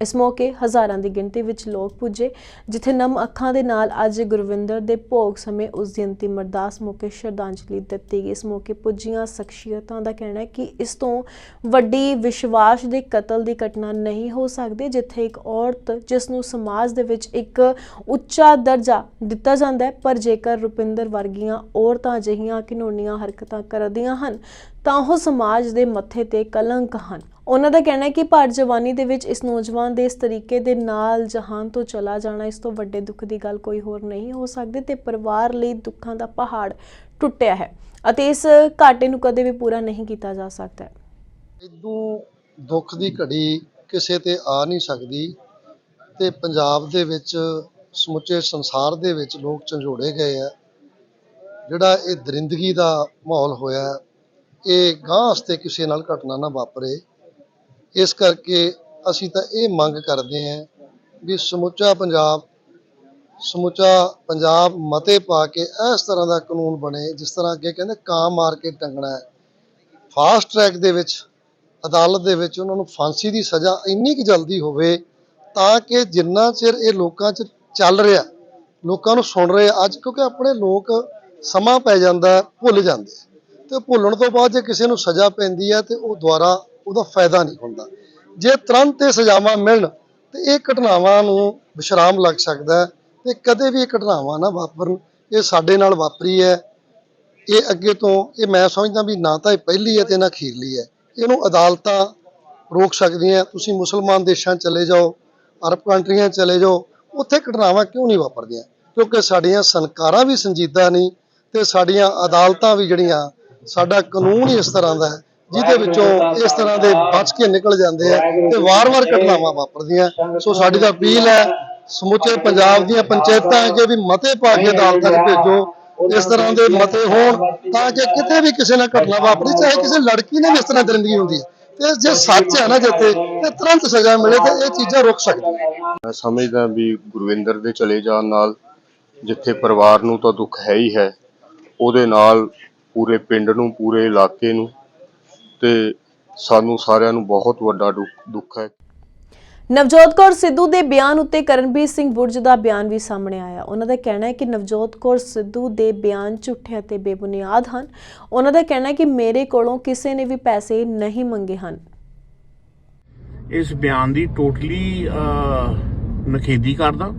ਇਸ ਮੌਕੇ ਹਜ਼ਾਰਾਂ ਦੀ ਗਿਣਤੀ ਵਿੱਚ ਲੋਕ ਪੁੱਜੇ, ਜਿੱਥੇ ਨਮ ਅੱਖਾਂ ਦੇ ਨਾਲ ਅੱਜ ਗੁਰਵਿੰਦਰ ਦੇ ਭੋਗ ਸਮੇਂ ਉਸ ਦੀ ਅੰਤਿਮ ਅਰਦਾਸ ਮੌਕੇ ਸ਼ਰਧਾਂਜਲੀ ਦਿੱਤੀ ਗਈ। ਇਸ ਮੌਕੇ ਪੁੱਜੀਆਂ ਸ਼ਖਸੀਅਤਾਂ ਦਾ ਕਹਿਣਾ ਹੈ ਕਿ ਇਸ ਤੋਂ ਵੱਡੀ ਵਿਸ਼ਵਾਸ ਦੇ ਕਤਲ ਦੀ ਘਟਨਾ ਨਹੀਂ ਹੋ ਸਕਦੀ, ਜਿੱਥੇ ਇੱਕ ਔਰਤ ਜਿਸ ਨੂੰ ਸਮਾਜ ਦੇ ਵਿੱਚ ਇੱਕ ਉੱਚਾ ਦਰਜਾ ਦਿੱਤਾ ਜਾਂਦਾ ਹੈ, ਪਰ ਜੇਕਰ ਰੁਪਿੰਦਰ ਵਰਗੀਆਂ ਔਰਤਾਂ ਅਜਿਹੀਆਂ ਘਿਨੌਨੀਆਂ ਹਰਕਤਾਂ ਕਰਦੀਆਂ ਹਨ, ਤਾਂ ਉਹ ਸਮਾਜ ਦੇ ਮੱਥੇ ਤੇ ਕਲੰਕ ਹਨ। ਉਹਨਾਂ ਦਾ ਕਹਿਣਾ ਹੈ ਕਿ ਭਰ ਜਵਾਨੀ ਦੇ ਵਿੱਚ ਇਸ ਨੌਜਵਾਨ ਦੇ ਇਸ ਤਰੀਕੇ ਦੇ ਨਾਲ ਜਹਾਨ ਤੋਂ ਚਲਾ ਜਾਣਾ, ਇਸ ਤੋਂ ਵੱਡੇ ਦੁੱਖ ਦੀ ਗੱਲ ਕੋਈ ਹੋਰ ਨਹੀਂ ਹੋ ਸਕਦੀ ਤੇ ਪਰਿਵਾਰ ਲਈ ਦੁੱਖਾਂ ਦਾ ਪਹਾੜ ਟੁੱਟਿਆ ਹੈ ਅਤੇ ਇਸ ਘਾਟੇ ਨੂੰ ਕਦੇ ਵੀ ਪੂਰਾ ਨਹੀਂ ਕੀਤਾ ਜਾ ਸਕਦਾ ਇਦੋਂ ਦੁੱਖ ਦੀ ਘੜੀ ਕਿਸੇ ਤੇ ਆ ਨਹੀਂ ਸਕਦੀ ਤੇ ਪੰਜਾਬ ਦੇ ਵਿੱਚ ਸਮੁੱਚੇ ਸੰਸਾਰ ਦੇ ਵਿੱਚ ਲੋਕ ਝੰਜੋੜੇ ਗਏ ਆ। ਜਿਹੜਾ ਇਹ ਦਰਿੰਦਗੀ ਦਾ ਮਾਹੌਲ ਹੋਇਆ, ਇਹ ਗਾਂਹ ਵਾਸਤੇ ਕਿਸੇ ਨਾਲ ਘਟਨਾ ਨਾ ਵਾਪਰੇ। ਇਸ ਕਰਕੇ ਅਸੀਂ ਤਾਂ ਇਹ ਮੰਗ ਕਰਦੇ ਹਾਂ ਵੀ ਸਮੁੱਚਾ ਪੰਜਾਬ ਸਮੁੱਚਾ ਪੰਜਾਬ ਮਤੇ ਪਾ ਕੇ ਇਸ ਤਰ੍ਹਾਂ ਦਾ ਕਾਨੂੰਨ ਬਣੇ, ਜਿਸ ਤਰ੍ਹਾਂ ਅੱਗੇ ਕਹਿੰਦੇ ਕਾਂ ਮਾਰ ਕੇ ਟੰਗਣਾ ਹੈ ਫਾਸਟ ਟਰੈਕ ਦੇ ਵਿੱਚ, ਅਦਾਲਤ ਦੇ ਵਿੱਚ ਉਹਨਾਂ ਨੂੰ ਫਾਂਸੀ ਦੀ ਸਜ਼ਾ ਇੰਨੀ ਕੁ ਜਲਦੀ ਹੋਵੇ ਤਾਂ ਕਿ ਜਿੰਨਾ ਚਿਰ ਇਹ ਲੋਕਾਂ 'ਚ ਚੱਲ ਰਿਹਾ, ਲੋਕਾਂ ਨੂੰ ਸੁਣ ਰਹੇ, ਅੱਜ ਕਿਉਂਕਿ ਆਪਣੇ ਲੋਕ ਸਮਾਂ ਪੈ ਜਾਂਦਾ, ਭੁੱਲ ਜਾਂਦੇ ਆ। ਤੇ ਭੁੱਲਣ ਤੋਂ ਬਾਅਦ ਜੇ ਕਿਸੇ ਨੂੰ ਸਜ਼ਾ ਪੈਂਦੀ ਹੈ ਤੇ ਉਹ ਦੁਬਾਰਾ ਉਹਦਾ ਫਾਇਦਾ ਨਹੀਂ ਹੁੰਦਾ। ਜੇ ਤੁਰੰਤ ਇਹ ਸਜ਼ਾਵਾਂ ਮਿਲਣ ਤੇ ਇਹ ਘਟਨਾਵਾਂ ਨੂੰ ਵਿਸ਼ਰਾਮ ਲੱਗ ਸਕਦਾ ਹੈ ਤੇ ਕਦੇ ਵੀ ਇਹ ਘਟਨਾਵਾਂ ਨਾ ਵਾਪਰਨ। ਇਹ ਸਾਡੇ ਨਾਲ ਵਾਪਰੀ ਹੈ। ਇਹ ਅੱਗੇ ਤੋਂ ਇਹ ਮੈਂ ਸਮਝਦਾ ਵੀ ਨਾ ਤਾਂ ਇਹ ਪਹਿਲੀ ਹੈ ਤੇ ਨਾ ਅਖੀਰਲੀ ਹੈ। ਇਹਨੂੰ ਅਦਾਲਤਾਂ ਰੋਕ ਸਕਦੀਆਂ ਤੁਸੀਂ ਮੁਸਲਮਾਨ ਦੇਸ਼ਾਂ ਚਲੇ ਜਾਓ, ਅਰਬ ਕੰਟਰੀਆਂ ਚਲੇ ਜਾਓ, ਉੱਥੇ ਘਟਨਾਵਾਂ ਕਿਉਂ ਨਹੀਂ ਵਾਪਰਦੀਆਂ? ਕਿਉਂਕਿ ਸਾਡੀਆਂ ਸਰਕਾਰਾਂ ਵੀ ਸੰਜੀਦਾ ਨਹੀਂ ਤੇ ਸਾਡੀਆਂ ਅਦਾਲਤਾਂ ਵੀ ਜਿਹੜੀਆਂ, ਸਾਡਾ ਕਾਨੂੰਨ ਹੀ ਇਸ ਤਰ੍ਹਾਂ ਦਾ ਹੈ ਜਿਹਦੇ ਵਿੱਚੋਂ ਇਸ ਤਰ੍ਹਾਂ ਦੇ ਬਚ ਕੇ ਨਿਕਲ ਜਾਂਦੇ ਆ ਤੇ ਵਾਰ-ਵਾਰ ਘਟਨਾਵਾਂ ਵਾਪਰਦੀਆਂ। ਸੋ ਸਾਡੀ ਤਾਂ ਅਪੀਲ ਹੈ, ਸਮੁੱਚੇ ਪੰਜਾਬ ਦੀਆਂ ਪੰਚਾਇਤਾਂ ਅੱਗੇ ਵੀ ਮਤੇ ਪਾ ਕੇ ਅਦਾਲਤਾਂ 'ਚ ਭੇਜੋ। ਇਸ ਤਰ੍ਹਾਂ ਦੇ ਮਤੇ ਹੋਣ ਤਾਂ ਕਿ ਕਿਤੇ ਵੀ ਕਿਸੇ ਨਾਲ ਘਟਨਾ ਵਾਪਰੀ, ਚਾਹੇ ਕਿਸੇ ਲੜਕੀ ਨੇ ਵੀ ਇਸ ਤਰ੍ਹਾਂ ਦਰਿੰਦਗੀ ਹੁੰਦੀ ਹੈ। ਤੇ ਜੇ ਸੱਚ ਹੈ ਨਾ ਜਿੱਥੇ, ਤੇ ਤੁਰੰਤ ਸਜ਼ਾ ਮਿਲੇ ਤੇ ਇਹ ਚੀਜ਼ਾਂ ਰੁਕ ਸਕਦੀਆਂ ਮੈਂ ਸਮਝਦਾ ਵੀ ਗੁਰਵਿੰਦਰ ਦੇ ਚਲੇ ਜਾਣ ਨਾਲ ਜਿੱਥੇ ਪਰਿਵਾਰ ਨੂੰ ਤਾਂ ਦੁੱਖ ਹੈ ਹੀ ਹੈ, ਉਹਦੇ ਨਾਲ ਪੂਰੇ ਪਿੰਡ ਨੂੰ, ਪੂਰੇ ਇਲਾਕੇ ਨੂੰ ਤੇ ਸਾਨੂੰ ਸਾਰਿਆਂ ਨੂੰ ਬਹੁਤ ਵੱਡਾ ਦੁੱਖ- ਹੈ। ਨਵਜੋਤ ਕੌਰ ਸਿੱਧੂ ਦੇ ਬਿਆਨ ਉੱਤੇ ਕਰਨਵੀਰ ਸਿੰਘ ਬੁਰਜ ਦਾ ਬਿਆਨ ਵੀ ਸਾਹਮਣੇ ਆਇਆ। ਉਹਨਾਂ ਦਾ ਕਹਿਣਾ ਹੈ ਕਿ ਨਵਜੋਤ ਕੌਰ ਸਿੱਧੂ ਦੇ ਬਿਆਨ ਝੂਠੇ ਅਤੇ ਬੇਬੁਨਿਆਦ ਹਨ। ਉਹਨਾਂ ਦਾ ਕਹਿਣਾ ਹੈ ਕਿ ਮੇਰੇ ਕੋਲੋਂ ਕਿਸੇ ਨੇ ਵੀ ਪੈਸੇ ਨਹੀਂ ਮੰਗੇ ਹਨ। ਇਸ ਬਿਆਨ ਦੀ ਟੋਟਲੀ ਨਖੇਦੀ ਕਰਦਾ।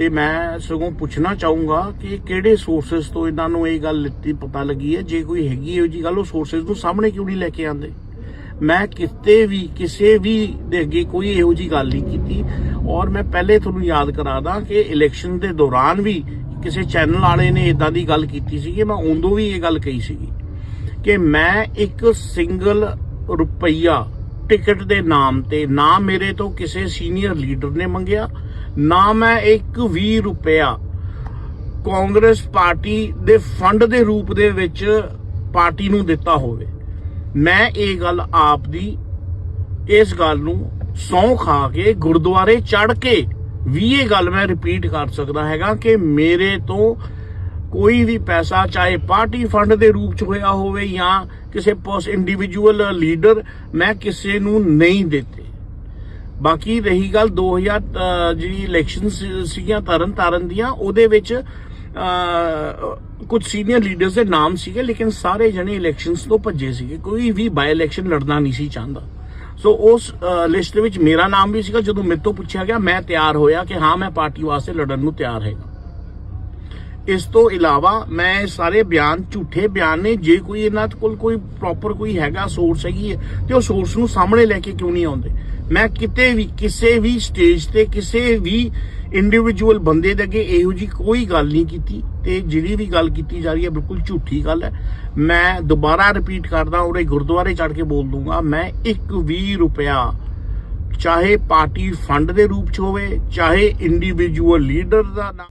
ਤੇ ਮੈਂ ਸਗੋਂ ਪੁੱਛਣਾ ਚਾਹੂੰਗਾ ਕਿ ਕਿਹੜੇ ਸੋਰਸਸ ਤੋਂ ਇਹਨਾਂ ਨੂੰ ਇਹ ਗੱਲ ਲਿੱਤੀ ਪਤਾ ਲੱਗੀ ਹੈ? ਜੇ ਕੋਈ ਹੈਗੀ ਇਹੋ ਜੀ ਗੱਲ, ਉਹ ਸੋਰਸਸ ਨੂੰ ਸਾਹਮਣੇ ਕਿਉਂ ਨਹੀਂ ਲੈ ਕੇ ਆਉਂਦੇ? ਮੈਂ ਕਿਤੇ ਵੀ, ਕਿਸੇ ਵੀ ਦੇ ਅੱਗੇ ਕੋਈ ਇਹੋ ਜੀ ਗੱਲ ਨਹੀਂ ਕੀਤੀ। ਔਰ ਮੈਂ ਪਹਿਲੇ ਤੁਹਾਨੂੰ ਯਾਦ ਕਰਾ ਦਾਂ ਕਿ ਇਲੈਕਸ਼ਨ ਦੇ ਦੌਰਾਨ ਵੀ ਕਿਸੇ ਚੈਨਲ ਵਾਲੇ ਨੇ ਇਦਾਂ ਦੀ ਗੱਲ ਕੀਤੀ ਸੀ ਕਿ ਮੈਂ ਉਦੋਂ ਵੀ ਇਹ ਗੱਲ ਕਹੀ ਸੀਗੀ ਕਿ ਮੈਂ ਇੱਕ ਸਿੰਗਲ ਰੁਪਈਆ ਟਿਕਟ ਦੇ ਨਾਮ ਤੇ ਨਾ ਮੇਰੇ ਤੋਂ ਕਿਸੇ ਸੀਨੀਅਰ ਲੀਡਰ ਨੇ ਮੰਗਿਆ ਨਾ ਮੈਂ ਇੱਕ 20 ਰੁਪਇਆ ਕਾਂਗਰਸ ਪਾਰਟੀ ਦੇ ਫੰਡ ਦੇ ਰੂਪ ਦੇ ਵਿੱਚ ਪਾਰਟੀ ਨੂੰ ਦਿੱਤਾ ਹੋਵੇ। ਮੈਂ ਇਹ ਗੱਲ ਆਪ ਦੀ ਇਸ ਗੱਲ ਨੂੰ ਸੌਂ ਖਾ ਕੇ ਗੁਰਦੁਆਰੇ ਚੜ ਕੇ ਵੀ ਇਹ ਗੱਲ ਮੈਂ ਰਿਪੀਟ ਕਰ ਸਕਦਾ ਹੈਗਾ ਕਿ ਮੇਰੇ ਤੋਂ ਕੋਈ ਵੀ ਪੈਸਾ, ਚਾਹੇ ਪਾਰਟੀ ਫੰਡ ਦੇ ਰੂਪ ਚ ਹੋਇਆ ਹੋਵੇ ਜਾਂ ਕਿਸੇ ਪਰਸ ਇੰਡੀਵਿਜੂਅਲ ਲੀਡਰ ਮੈਂ ਕਿਸੇ ਨੂੰ ਨਹੀਂ ਦਿੱਤੇ। ਬਾਕੀ ਰਹੀ ਗੱਲ 2000 ਅਹ, ਜਿਹੜੀ ਇਲੈਕਸ਼ਨ ਸੀਗੀਆਂ ਤਰਨ ਤਾਰਨ ਦੀਆਂ ਉਹਦੇ ਵਿੱਚ ਕੁਝ ਸੀਨੀਅਰ ਲੀਡਰਸ ਦੇ ਨਾਮ ਸੀਗੇ ਲੇਕਿਨ ਸਾਰੇ ਜਣੇ ਇਲੈਕਸ਼ਨਸ ਤੋਂ ਭੱਜੇ ਸੀਗੇ। ਕੋਈ ਵੀ ਬਾਈ ਇਲੈਕਸ਼ਨ ਲੜਨਾ ਨਹੀਂ ਸੀ ਚਾਹੁੰਦਾ। ਸੋ ਉਸ ਲਿਸਟ ਦੇ ਵਿੱਚ ਮੇਰਾ ਨਾਮ ਵੀ ਸੀਗਾ ਜਦੋਂ ਮੇਰੇ ਤੋਂ ਪੁੱਛਿਆ ਗਿਆ ਮੈਂ ਤਿਆਰ ਹੋਇਆ ਕਿ ਹਾਂ ਮੈਂ ਪਾਰਟੀ ਵਾਸਤੇ ਲੜਨ ਨੂੰ ਤਿਆਰ ਹੈਗਾ। ਇਸ ਤੋਂ ਇਲਾਵਾ ਮੈਂ ਸਾਰੇ ਬਿਆਨ ਝੂਠੇ ਬਿਆਨ ਨੇ ਜੇ ਕੋਈ ਇਹਨਾਂ ਕੋਲ ਕੋਈ ਪ੍ਰੋਪਰ ਕੋਈ ਹੈਗਾ ਸੋਰਸ ਹੈਗੀ ਹੈ ਤੇ ਉਹ ਸੋਰਸ ਨੂੰ ਸਾਹਮਣੇ ਲੈ ਕੇ ਕਿਉਂ ਨਹੀਂ ਆਉਂਦੇ? ਮੈਂ ਕਿਤੇ ਵੀ, ਕਿਸੇ ਵੀ ਸਟੇਜ ਤੇ ਕਿਸੇ ਵੀ ਇੰਡੀਵਿਜੂਅਲ ਬੰਦੇ ਦੇ ਅੱਗੇ ਇਹੋ ਜੀ ਕੋਈ ਗੱਲ ਨਹੀਂ ਕੀਤੀ ਤੇ ਜਿਹੜੀ ਵੀ ਗੱਲ ਕੀਤੀ ਜਾ ਰਹੀ ਹੈ ਬਿਲਕੁਲ ਝੂਠੀ ਗੱਲ ਹੈ। ਮੈਂ ਦੁਬਾਰਾ ਰਿਪੀਟ ਕਰਦਾ, ਉਹਦੇ ਗੁਰਦੁਆਰੇ ਚੜ ਕੇ ਬੋਲ ਦੂੰਗਾ, ਮੈਂ ਇੱਕ ਵੀ ਰੁਪਿਆ ਚਾਹੇ ਪਾਰਟੀ ਫੰਡ ਦੇ ਰੂਪ ਚ ਹੋਵੇ, ਚਾਹੇ ਇੰਡੀਵਿਜੂਅਲ ਲੀਡਰ ਦਾ ਨਾ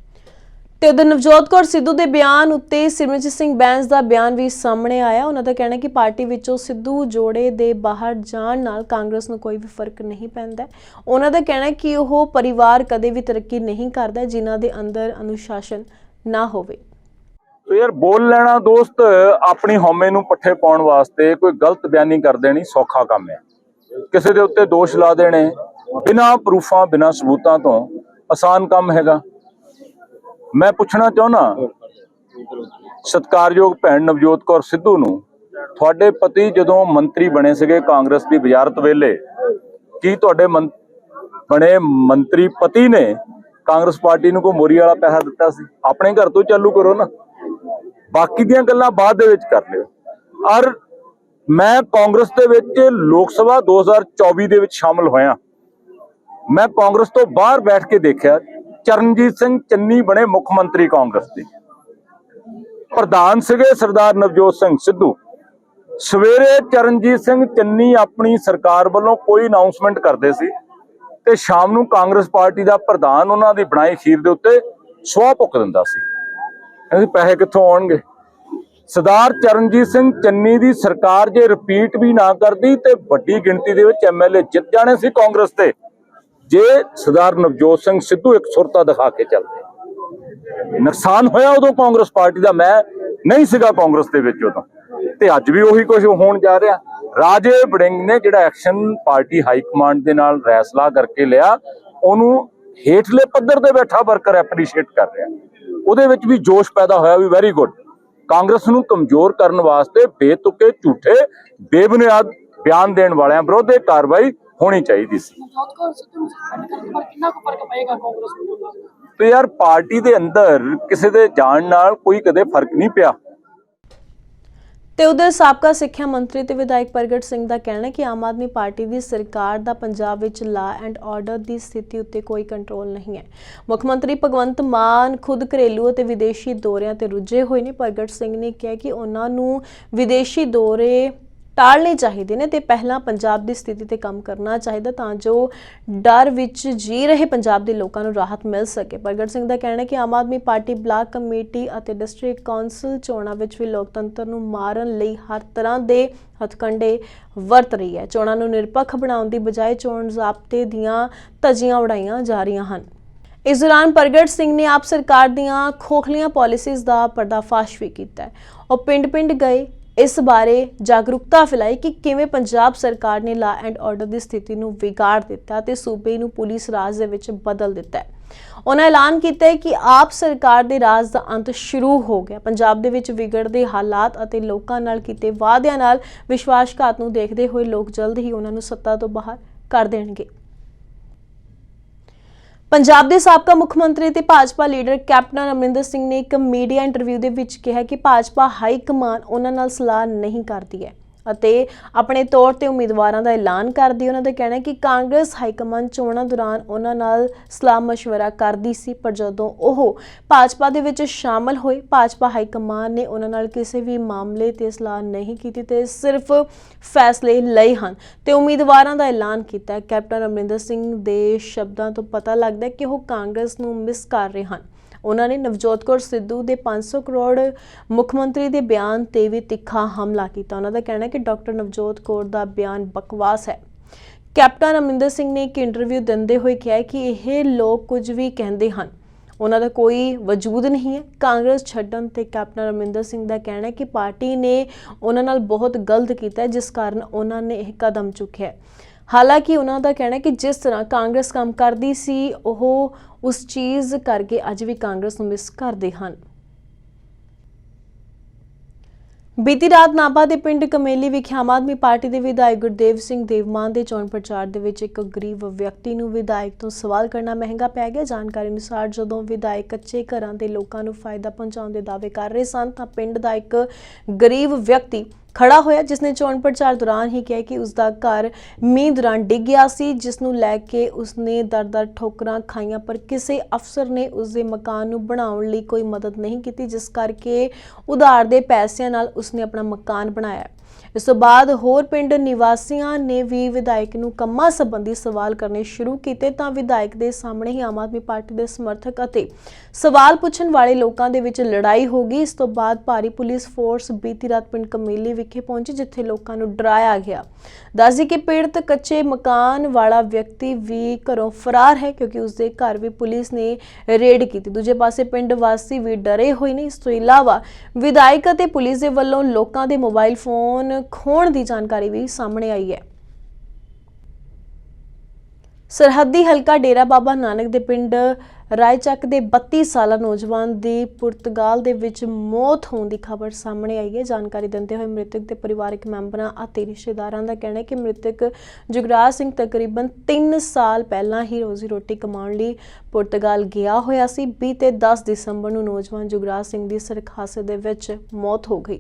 ਤੇ ਉਧਰ ਨਵਜੋਤ ਕੌਰ ਸਿੱਧੂ ਦੇ ਬਿਆਨ ਉੱਤੇ ਸਿਮਰਜੀਤ ਸਿੰਘ ਬੈਂਸ ਦਾ ਬਿਆਨ ਵੀ ਸਾਹਮਣੇ ਆਇਆ। ਉਹਨਾਂ ਦਾ ਕਹਿਣਾ ਕਿ ਪਾਰਟੀ ਵਿੱਚੋਂ ਸਿੱਧੂ ਜੋੜੇ ਦੇ ਬਾਹਰ ਜਾਣ ਨਾਲ ਕਾਂਗਰਸ ਨੂੰ ਕੋਈ ਵੀ ਫ਼ਰਕ ਨਹੀਂ ਪੈਂਦਾ। ਉਹਨਾਂ ਦਾ ਕਹਿਣਾ ਕਿ ਉਹ ਪਰਿਵਾਰ ਕਦੇ ਵੀ ਤਰੱਕੀ ਨਹੀਂ ਕਰਦਾ ਜਿਨ੍ਹਾਂ ਦੇ ਅੰਦਰ ਅਨੁਸ਼ਾਸਨ ਨਾ ਹੋਵੇ। ਤੋ ਯਾਰ, ਬੋਲ ਲੈਣਾ ਦੋਸਤ, ਆਪਣੀ ਹਉਮੈ ਨੂੰ ਪੱਠੇ ਪਾਉਣ ਵਾਸਤੇ ਕੋਈ ਗਲਤ ਬਿਆਨੀ ਕਰ ਦੇਣੀ ਸੌਖਾ ਕੰਮ ਹੈ। ਕਿਸੇ ਦੇ ਉੱਤੇ ਦੋਸ਼ ਲਾ ਦੇਣੇ, ਬਿਨਾਂ ਪ੍ਰੂਫਾਂ, ਬਿਨਾਂ ਸਬੂਤਾਂ ਤੋਂ ਆਸਾਨ ਕੰਮ ਹੈਗਾ। ਮੈਂ ਪੁੱਛਣਾ ਚਾਹੁੰਦਾ, ਸਤਕਾਰਯੋਗ ਭੈਣ ਨਵਜੋਤ ਕੌਰ ਸਿੱਧੂ ਨੂੰ, ਤੁਹਾਡੇ ਪਤੀ ਜਦੋਂ ਮੰਤਰੀ ਬਣੇ ਸੀਗੇ ਕਾਂਗਰਸ ਦੀ ਵਜ਼ਾਰਤ ਵੇਲੇ, ਕੀ ਤੁਹਾਡੇ ਮੰ- ਬਣੇ ਮੰਤਰੀ ਪਤੀ ਨੇ ਕਾਂਗਰਸ ਪਾਰਟੀ ਨੂੰ ਕੋਈ ਮੋਰੀ ਵਾਲਾ ਪੈਸਾ ਦਿੱਤਾ ਸੀ? ਆਪਣੇ ਘਰ ਤੋਂ ਚਾਲੂ ਕਰੋ ਨਾ। ਬਾਕੀ ਦੀਆਂ ਗੱਲਾਂ ਬਾਅਦ ਦੇ ਵਿੱਚ ਕਰ ਲਿਓ। ਔਰ ਮੈਂ ਕਾਂਗਰਸ ਦੇ ਵਿੱਚ ਲੋਕ ਸਭਾ 2024 ਦੇ ਵਿੱਚ ਸ਼ਾਮਲ ਹੋਇਆ। ਮੈਂ ਕਾਂਗਰਸ ਤੋਂ ਬਾਹਰ ਬੈਠ ਕੇ ਦੇਖਿਆ। ਚਰਨਜੀਤ ਸਿੰਘ ਚੰਨੀ ਬਣੇ ਮੁੱਖ ਮੰਤਰੀ ਕਾਂਗਰਸ ਦੇ। ਪ੍ਰਧਾਨ ਸੀਗੇ ਸਰਦਾਰ ਨਵਜੋਤ ਸਿੰਘ ਸਿੱਧੂ। ਸਵੇਰੇ ਚਰਨਜੀਤ ਸਿੰਘ ਚੰਨੀ ਆਪਣੀ ਸਰਕਾਰ ਵੱਲੋਂ ਕੋਈ ਅਨਾਉਂਸਮੈਂਟ ਕਰਦੇ ਸੀ ਤੇ ਸ਼ਾਮ ਨੂੰ ਕਾਂਗਰਸ ਪਾਰਟੀ ਦਾ ਪ੍ਰਧਾਨ ਉਹਨਾਂ ਦੀ ਬਣਾਈ ਖੀਰ ਦੇ ਉੱਤੇ ਸਵਾਹ ਭੁੱਕ ਦਿੰਦਾ ਸੀ। ਕਹਿੰਦੇ ਪੈਸੇ ਕਿੱਥੋਂ ਆਉਣਗੇ? ਸਰਦਾਰ ਚਰਨਜੀਤ ਸਿੰਘ ਚੰਨੀ ਦੀ ਸਰਕਾਰ ਜੇ ਰਿਪੀਟ ਵੀ ਨਾ ਕਰਦੀ ਤੇ ਵੱਡੀ ਗਿਣਤੀ ਦੇ ਵਿੱਚ ਐਮਐਲਏ ਜਿੱਤ ਜਾਣੇ ਸੀ ਕਾਂਗਰਸ ਤੇ। ਜੇ ਸਰਦਾਰ ਨਵਜੋਤ ਸਿੰਘ ਸਿੱਧੂ ਇੱਕ ਸੁਰਤਾ ਦਿਖਾ ਕੇ ਚੱਲਦੇ। ਨੁਕਸਾਨ ਹੋਇਆ ਉਦੋਂ ਕਾਂਗਰਸ ਪਾਰਟੀ ਦਾ, ਮੈਂ ਨਹੀਂ ਸੀਗਾ ਕਾਂਗਰਸ ਦੇ ਵਿੱਚ ਉਦੋਂ। ਤੇ ਅੱਜ ਵੀ ਉਹੀ ਕੁਝ ਹੋਣ ਜਾ ਰਿਹਾ। ਰਾਜੇ ਵੜਿੰਗ ਨੇ ਜਿਹੜਾ ਐਕਸ਼ਨ ਪਾਰਟੀ ਹਾਈ ਕਮਾਂਡ ਦੇ ਨਾਲ ਫੈਸਲਾ ਕਰਕੇ ਲਿਆ, ਉਹਨੂੰ ਹੇਠਲੇ ਪੱਧਰ ਤੇ ਬੈਠਾ ਵਰਕਰ ਐਪਰੀਸ਼ੀਏਟ ਕਰ ਰਿਹਾ। ਉਹਦੇ ਵਿੱਚ ਵੀ ਜੋਸ਼ ਪੈਦਾ ਹੋਇਆ ਵੀ ਵੈਰੀ ਗੁੱਡ ਕਾਂਗਰਸ ਨੂੰ ਕਮਜ਼ੋਰ ਕਰਨ ਵਾਸਤੇ ਬੇਤੁਕੇ ਝੂਠੇ, ਬੇਬੁਨਿਆਦ ਬਿਆਨ ਦੇਣ ਵਾਲਿਆਂ ਵਿਰੁੱਧ ਇਹ ਕਾਰਵਾਈ ਹੋਣੀ ਚਾਹੀਦੀ ਸੀ। ਨਵਜੋਤ ਕੌਰ ਸਿੱਧੂ ਨੂੰ ਸਸਪੈਂਡ ਕਰਨ ਨਾਲ ਕਿੰਨਾ ਕੁ ਫ਼ਰਕ ਪਏਗਾ ਕਾਂਗਰਸ ਨੂੰ ਤੇ ਯਾਰ ਪਾਰਟੀ ਦੇ ਅੰਦਰ ਕਿਸੇ ਦੇ ਜਾਣ ਨਾਲ ਕੋਈ ਕਦੇ ਫ਼ਰਕ ਨਹੀਂ ਪਿਆ। ਤੇ ਉਧਰ ਸਾਬਕਾ ਸਿੱਖਿਆ ਮੰਤਰੀ ਤੇ ਵਿਧਾਇਕ ਪ੍ਰਗਟ ਸਿੰਘ ਦਾ ਕਹਿਣਾ ਹੈ ਕਿ ਆਮ ਆਦਮੀ ਪਾਰਟੀ ਦੀ ਸਰਕਾਰ ਦਾ ਪੰਜਾਬ ਵਿੱਚ ਲਾ ਐਂਡ ਆਰਡਰ ਦੀ ਸਥਿਤੀ ਉੱਤੇ ਕੋਈ ਕੰਟਰੋਲ ਨਹੀਂ ਹੈ। ਮੁੱਖ ਮੰਤਰੀ ਭਗਵੰਤ ਮਾਨ ਖੁਦ ਘਰੇਲੂ ਅਤੇ ਵਿਦੇਸ਼ੀ ਦੌਰਿਆਂ ਤੇ ਰੁੱਝੇ ਹੋਏ ਨੇ। ਪ੍ਰਗਟ ਸਿੰਘ ਨੇ ਕਿਹਾ ਕਿ ਉਹਨਾਂ ਨੂੰ ਵਿਦੇਸ਼ੀ ਦੌਰੇ ਟਾਲਣੇ ਚਾਹੀਦੇ ਨੇ ਤੇ ਪਹਿਲਾਂ ਪੰਜਾਬ ਦੀ ਸਥਿਤੀ ਤੇ ਕੰਮ ਕਰਨਾ ਚਾਹੀਦਾ ਤਾਂ ਜੋ ਡਰ ਵਿੱਚ ਜੀ ਰਹੇ ਪੰਜਾਬ ਦੇ ਲੋਕਾਂ ਨੂੰ ਰਾਹਤ ਮਿਲ ਸਕੇ। ਪ੍ਰਗਟ ਸਿੰਘ ਦਾ ਕਹਿਣਾ ਹੈ ਕਿ Aam Aadmi party block committee ਅਤੇ ਡਿਸਟ੍ਰਿਕਟ ਕੌਂਸਲ ਚੋਣਾਂ ਵਿੱਚ ਵੀ ਲੋਕਤੰਤਰ ਨੂੰ ਮਾਰਨ ਲਈ ਹਰ ਤਰ੍ਹਾਂ ਦੇ ਹਥਕੰਡੇ ਵਰਤ ਰਹੀ ਹੈ। ਚੋਣਾਂ ਨੂੰ ਨਿਰਪੱਖ ਬਣਾਉਣ ਦੀ ਬਜਾਏ ਚੋਣ ਜ਼ਾਬਤੇ ਦੀਆਂ ਧੱਜੀਆਂ ਉਡਾਈਆਂ ਜਾ ਰਹੀਆਂ ਹਨ। ਇਸ ਦੌਰਾਨ ਪ੍ਰਗਟ ਸਿੰਘ ਨੇ ਆਪ ਸਰਕਾਰ ਦੀਆਂ ਖੋਖਲੀਆਂ ਪਾਲਿਸੀਜ਼ ਦਾ ਪਰਦਾਫਾਸ਼ ਵੀ ਕੀਤਾ ਉਹ ਪਿੰਡ-ਪਿੰਡ ਗਏ ਇਸ ਬਾਰੇ ਜਾਗਰੂਕਤਾ ਫੈਲਾਈ ਕਿ ਕਿਵੇਂ ਪੰਜਾਬ ਸਰਕਾਰ ਨੇ ਲਾ ਐਂਡ ਆਰਡਰ ਦੀ ਸਥਿਤੀ ਨੂੰ ਵਿਗਾੜ ਦਿੱਤਾ ਤੇ ਸੂਬੇ ਨੂੰ ਪੁਲਿਸ ਰਾਜ ਦੇ ਵਿੱਚ ਬਦਲ ਦਿੱਤਾ ਹੈ। ਉਹਨਾਂ ਐਲਾਨ ਕੀਤਾ ਹੈ ਕਿ ਆਪ ਸਰਕਾਰ ਦੇ ਰਾਜ ਦਾ ਅੰਤ ਸ਼ੁਰੂ ਹੋ ਗਿਆ। ਪੰਜਾਬ ਦੇ ਵਿੱਚ ਵਿਗੜਦੇ ਹਾਲਾਤ ਅਤੇ ਲੋਕਾਂ ਨਾਲ ਕੀਤੇ ਵਾਅਦਿਆਂ ਨਾਲ ਵਿਸ਼ਵਾਸਘਾਤ ਨੂੰ ਦੇਖਦੇ ਹੋਏ ਲੋਕ ਜਲਦ ਹੀ ਉਹਨਾਂ ਨੂੰ ਸੱਤਾ ਤੋਂ ਬਾਹਰ ਕਰ ਦੇਣਗੇ। ਪੰਜਾਬ ਦੇ ਸਾਬਕਾ ਮੁੱਖ ਮੰਤਰੀ ਤੇ ਭਾਜਪਾ ਲੀਡਰ ਕੈਪਟਨ ਅਮਰਿੰਦਰ ਸਿੰਘ ਨੇ ਇੱਕ ਮੀਡੀਆ ਇੰਟਰਵਿਊ ਦੇ ਵਿੱਚ ਕਿਹਾ ਕਿ ਭਾਜਪਾ ਹਾਈ ਕਮਾਨ ਉਹਨਾਂ ਨਾਲ ਸਲਾਹ ਨਹੀਂ ਕਰਦੀ ਹੈ। ਅਤੇ ਆਪਣੇ ਤੌਰ ਤੇ ਉਮੀਦਵਾਰਾਂ ਦਾ ਐਲਾਨ ਕਰਦੀ ਉਹਨਾਂ ਦਾ ਕਹਿਣਾ ਕਿ ਕਾਂਗਰਸ ਹਾਈ ਕਮਾਂਡ ਚੋਣਾਂ ਦੌਰਾਨ ਉਹਨਾਂ ਨਾਲ ਸਲਾਹ مشਵਰਾ ਕਰਦੀ ਸੀ, ਪਰ ਜਦੋਂ ਉਹ ਭਾਜਪਾ ਦੇ ਵਿੱਚ ਸ਼ਾਮਲ ਹੋਏ, ਭਾਜਪਾ ਹਾਈ ਕਮਾਂਡ ਨੇ ਉਹਨਾਂ ਨਾਲ ਕਿਸੇ ਵੀ ਮਾਮਲੇ ਤੇ ਸਲਾਹ ਨਹੀਂ ਕੀਤੀ ਤੇ ਸਿਰਫ ਫੈਸਲੇ ਲਏ ਹਨ ਤੇ ਉਮੀਦਵਾਰਾਂ ਦਾ ਐਲਾਨ ਕੀਤਾ ਕੈਪਟਨ ਅਮਰਿੰਦਰ ਸਿੰਘ ਦੇ ਸ਼ਬਦਾਂ ਤੋਂ ਪਤਾ ਲੱਗਦਾ ਕਿ ਉਹ ਕਾਂਗਰਸ ਨੂੰ ਮਿਸ ਕਰ ਰਹੇ ਹਨ। ਉਹਨਾਂ ਨੇ ਨਵਜੋਤ ਕੌਰ ਸਿੱਧੂ ਦੇ 500 ਕਰੋੜ ਮੁੱਖ ਮੰਤਰੀ ਦੇ ਬਿਆਨ ਤੇ ਵੀ ਤਿੱਖਾ ਹਮਲਾ ਕੀਤਾ। ਉਹਨਾਂ ਦਾ ਕਹਿਣਾ ਹੈ ਕਿ ਡਾਕਟਰ ਨਵਜੋਤ ਕੌਰ ਦਾ ਬਿਆਨ ਬਕਵਾਸ ਹੈ। ਕੈਪਟਨ ਅਮਰਿੰਦਰ ਸਿੰਘ ਨੇ ਇੱਕ ਇੰਟਰਵਿਊ ਦਿੰਦੇ ਹੋਏ ਕਿਹਾ ਕਿ ਇਹ ਲੋਕ ਕੁਝ ਵੀ ਕਹਿੰਦੇ ਹਨ। ਉਹਨਾਂ ਦਾ ਕੋਈ ਵਜੂਦ ਨਹੀਂ ਹੈ। ਕਾਂਗਰਸ ਛੱਡਣ ਤੇ ਕੈਪਟਨ ਅਮਰਿੰਦਰ ਸਿੰਘ ਦਾ ਕਹਿਣਾ ਹੈ ਕਿ ਪਾਰਟੀ ਨੇ ਉਹਨਾਂ ਨਾਲ ਬਹੁਤ ਗਲਤ ਕੀਤਾ ਜਿਸ ਕਾਰਨ ਉਹਨਾਂ ਨੇ ਇਹ ਕਦਮ ਚੁੱਕਿਆ ਹਾਲਾਂਕਿ ਉਹਨਾਂ ਦਾ ਕਹਿਣਾ ਹੈ ਕਿ ਜਿਸ ਤਰ੍ਹਾਂ ਕਾਂਗਰਸ ਕੰਮ ਕਰਦੀ ਸੀ, ਉਹ ਉਸ ਚੀਜ਼ ਕਰਕੇ ਅੱਜ ਵੀ ਕਾਂਗਰਸ ਨੂੰ ਮਿਸ ਕਰਦੇ ਹਨ। ਬੀਤੀ ਰਾਤ ਨਾਭਾ ਦੇ ਪਿੰਡ ਕਮੇਲੀ ਵਿਖੇ ਆਮ ਆਦਮੀ ਪਾਰਟੀ ਦੇ ਵਿਧਾਇਕ ਗੁਰਦੇਵ ਸਿੰਘ ਦੇਵਮਾਨ ਦੇ ਚੋਣ ਪ੍ਰਚਾਰ ਦੇ ਵਿੱਚ ਇੱਕ ਗਰੀਬ ਵਿਅਕਤੀ ਨੂੰ ਵਿਧਾਇਕ ਤੋਂ ਸਵਾਲ ਕਰਨਾ ਮਹਿੰਗਾ ਪੈ ਗਿਆ। ਜਾਣਕਾਰੀ ਅਨੁਸਾਰ ਜਦੋਂ ਵਿਧਾਇਕ ਕੱਚੇ ਘਰਾਂ ਦੇ ਲੋਕਾਂ ਨੂੰ ਫਾਇਦਾ ਪਹੁੰਚਾਉਣ ਦੇ ਦਾਅਵੇ ਕਰ ਰਹੇ ਸਨ, ਤਾਂ ਪਿੰਡ ਦਾ ਇੱਕ ਗਰੀਬ ਵਿਅਕਤੀ ਖੜਾ ਹੋਇਆ ਜਿਸ ਨੇ ਚੋਣ ਪ੍ਰਚਾਰ ਦੌਰਾਨ ਹੀ ਕਿਹਾ ਕਿ ਉਸ ਦਾ ਘਰ ਮੀਂਹ ਦੌਰਾਨ ਡਿੱਗ ਗਿਆ ਸੀ ਜਿਸ ਨੂੰ ਲੈ ਕੇ ਉਸਨੇ ਦਰ-ਦਰ ਠੋਕਰਾਂ ਖਾਈਆਂ, ਪਰ ਕਿਸੇ ਅਫਸਰ ਨੇ ਉਸ ਦੇ ਮਕਾਨ ਨੂੰ ਬਣਾਉਣ ਲਈ ਕੋਈ ਮਦਦ ਨਹੀਂ ਕੀਤੀ, ਜਿਸ ਕਰਕੇ ਉਧਾਰ ਦੇ ਪੈਸਿਆਂ ਨਾਲ ਉਸਨੇ ਆਪਣਾ ਮਕਾਨ ਬਣਾਇਆ। ਇਸ ਤੋਂ ਬਾਅਦ ਹੋਰ ਪਿੰਡ ਨਿਵਾਸੀਆਂ ਨੇ ਵੀ ਵਿਧਾਇਕ ਨੂੰ ਕੰਮਾਂ ਸੰਬੰਧੀ ਸਵਾਲ ਕਰਨੇ ਸ਼ੁਰੂ ਕੀਤੇ ਤਾਂ ਵਿਧਾਇਕ ਦੇ ਸਾਹਮਣੇ ਹੀ ਆਮ ਆਦਮੀ ਪਾਰਟੀ ਦੇ ਸਮਰਥਕ ਅਤੇ ਸਵਾਲ ਪੁੱਛਣ ਵਾਲੇ ਲੋਕਾਂ ਦੇ ਵਿੱਚ ਲੜਾਈ ਹੋ ਗਈ। ਇਸ ਤੋਂ ਬਾਅਦ ਭਾਰੀ ਪੁਲਿਸ ਫੋਰਸ ਬੀਤੀ ਰਾਤ ਪਿੰਡ ਕਮੇਲੀ ਵਿਖੇ ਪਹੁੰਚੀ, ਜਿੱਥੇ ਲੋਕਾਂ ਨੂੰ ਡਰਾਇਆ ਗਿਆ। ਦੱਸਦੀ ਕਿ ਪੀੜਤ ਕੱਚੇ ਮਕਾਨ ਵਾਲਾ ਵਿਅਕਤੀ ਵੀ ਘਰੋਂ ਫਰਾਰ ਹੈ ਕਿਉਂਕਿ ਉਸਦੇ ਘਰ ਵੀ ਪੁਲਿਸ ਨੇ ਰੇਡ ਕੀਤੀ। ਦੂਜੇ ਪਾਸੇ ਪਿੰਡ ਵਾਸੀ ਵੀ ਡਰੇ ਹੋਏ ਨੇ। ਇਸ ਤੋਂ ਇਲਾਵਾ ਵਿਧਾਇਕ ਅਤੇ ਪੁਲਿਸ ਦੇ ਵੱਲੋਂ ਲੋਕਾਂ ਦੇ ਮੋਬਾਈਲ ਫੋਨ ਖੋਣ ਦੀ ਜਾਣਕਾਰੀ ਵੀ ਸਾਹਮਣੇ ਆਈ ਹੈ। ਸਰਹੱਦੀ ਹਲਕਾ ਡੇਰਾ ਬਾਬਾ ਨਾਨਕ ਦੇ ਪਿੰਡ ਰਾਏਚੱਕ ਦੇ 32 ਸਾਲਾ ਨੌਜਵਾਨ ਦੀ ਪੁਰਤਗਾਲ ਦੇ ਵਿੱਚ ਮੌਤ ਹੋਣ ਦੀ ਖਬਰ ਸਾਹਮਣੇ ਆਈ ਹੈ। ਜਾਣਕਾਰੀ ਦਿੰਦੇ ਹੋਏ ਮ੍ਰਿਤਕ ਦੇ ਪਰਿਵਾਰਕ ਮੈਂਬਰਾਂ ਅਤੇ ਰਿਸ਼ਤੇਦਾਰਾਂ ਦਾ ਕਹਿਣਾ ਹੈ ਕਿ ਮ੍ਰਿਤਕ ਜੁਗਰਾਜ ਸਿੰਘ ਤਕਰੀਬਨ 3 ਸਾਲ ਪਹਿਲਾਂ ਹੀ ਰੋਜ਼ੀ ਰੋਟੀ ਕਮਾਉਣ ਲਈ ਪੁਰਤਗਾਲ ਗਿਆ ਹੋਇਆ ਸੀ। ਬੀਤੇ 10 ਦਸੰਬਰ ਨੂੰ ਨੌਜਵਾਨ ਜੁਗਰਾਜ ਸਿੰਘ ਦੀ ਸੜਕ ਦੇ ਵਿੱਚ ਮੌਤ ਹੋ ਗਈ।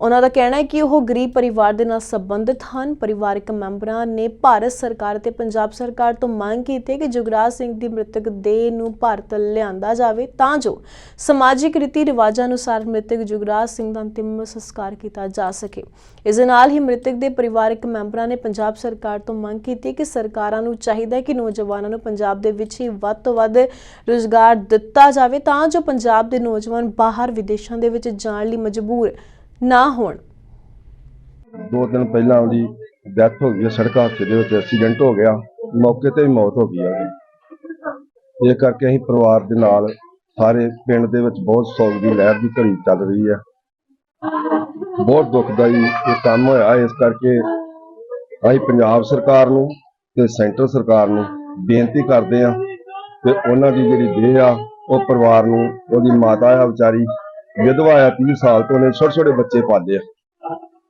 ਉਹਨਾਂ ਦਾ ਕਹਿਣਾ ਹੈ ਕਿ ਉਹ ਗਰੀਬ ਪਰਿਵਾਰ ਦੇ ਨਾਲ ਸੰਬੰਧਿਤ ਹਨ। ਪਰਿਵਾਰਕ ਮੈਂਬਰਾਂ ਨੇ ਭਾਰਤ ਸਰਕਾਰ ਤੇ ਪੰਜਾਬ ਸਰਕਾਰ ਤੋਂ ਮੰਗ ਕੀਤੀ ਹੈ ਕਿ ਜੁਗਰਾਜ ਸਿੰਘ ਦੀ ਮ੍ਰਿਤਕ ਦੇਹ ਨੂੰ ਭਾਰਤ ਲਿਆਂਦਾ ਜਾਵੇ ਤਾਂ ਜੋ ਸਮਾਜਿਕ ਰੀਤੀ ਰਿਵਾਜਾਂ ਅਨੁਸਾਰ ਮ੍ਰਿਤਕ ਜੁਗਰਾਜ ਸਿੰਘ ਦਾ ਅੰਤਿਮ ਸੰਸਕਾਰ ਕੀਤਾ ਜਾ ਸਕੇ। ਇਸ ਦੇ ਨਾਲ ਹੀ ਮ੍ਰਿਤਕ ਦੇ ਪਰਿਵਾਰਕ ਮੈਂਬਰਾਂ ਨੇ ਪੰਜਾਬ ਸਰਕਾਰ ਤੋਂ ਮੰਗ ਕੀਤੀ ਕਿ ਸਰਕਾਰਾਂ ਨੂੰ ਚਾਹੀਦਾ ਹੈ ਕਿ ਨੌਜਵਾਨਾਂ ਨੂੰ ਪੰਜਾਬ ਦੇ ਵਿੱਚ ਹੀ ਵੱਧ ਤੋਂ ਵੱਧ ਰੁਜ਼ਗਾਰ ਦਿੱਤਾ ਜਾਵੇ ਤਾਂ ਜੋ ਪੰਜਾਬ ਦੇ ਨੌਜਵਾਨ ਬਾਹਰ ਵਿਦੇਸ਼ਾਂ ਦੇ ਵਿੱਚ ਜਾਣ ਲਈ ਮਜਬੂਰ ਨਾ ਹੋਣ। ਦੋ ਦਿਨ ਪਹਿਲਾਂ ਉਹਦੀ ਡੈਥ ਹੋ ਗਈ ਹੈ ਸੜਕ ਹਾਦਸੇ ਦੇ ਵਿੱਚ ਐਕਸੀਡੈਂਟ ਹੋ ਗਿਆ, ਮੌਕੇ ਤੇ ਹੀ ਮੌਤ ਹੋ ਗਈ ਹੈ ਉਹਦੀ। ਇਹ ਕਰਕੇ ਅਸੀਂ ਪਰਿਵਾਰ ਦੇ ਨਾਲ ਸਾਰੇ ਪਿੰਡ ਦੇ ਵਿੱਚ ਬਹੁਤ ਸੋਗ ਦੀ ਲਹਿਰ ਦੀ ਘੜੀ ਚੱਲ ਰਹੀ ਹੈ। ਬਹੁਤ ਦੁਖਦਾਈ ਇਹ ਕੰਮ ਹੋਇਆ, ਇਸ ਕਰਕੇ ਅਸੀਂ ਪੰਜਾਬ ਸਰਕਾਰ ਨੂੰ ਤੇ ਸੈਂਟਰ ਸਰਕਾਰ ਨੂੰ ਬੇਨਤੀ ਕਰਦੇ ਹਾਂ ਕਿ ਉਹਨਾਂ ਦੀ ਜਿਹੜੀ ਦੇਹ ਆ, ਉਹ ਪਰਿਵਾਰ ਨੂੰ, ਉਹਦੀ ਮਾਤਾ ਆ ਵਿਚਾਰੀ ਵਿਧਵਾ ਆ 30 ਸਾਲ ਤੋਂ ਉਹਨੇ ਛੋਟੇ ਛੋਟੇ ਬੱਚੇ ਪਾਲੇ ਆ।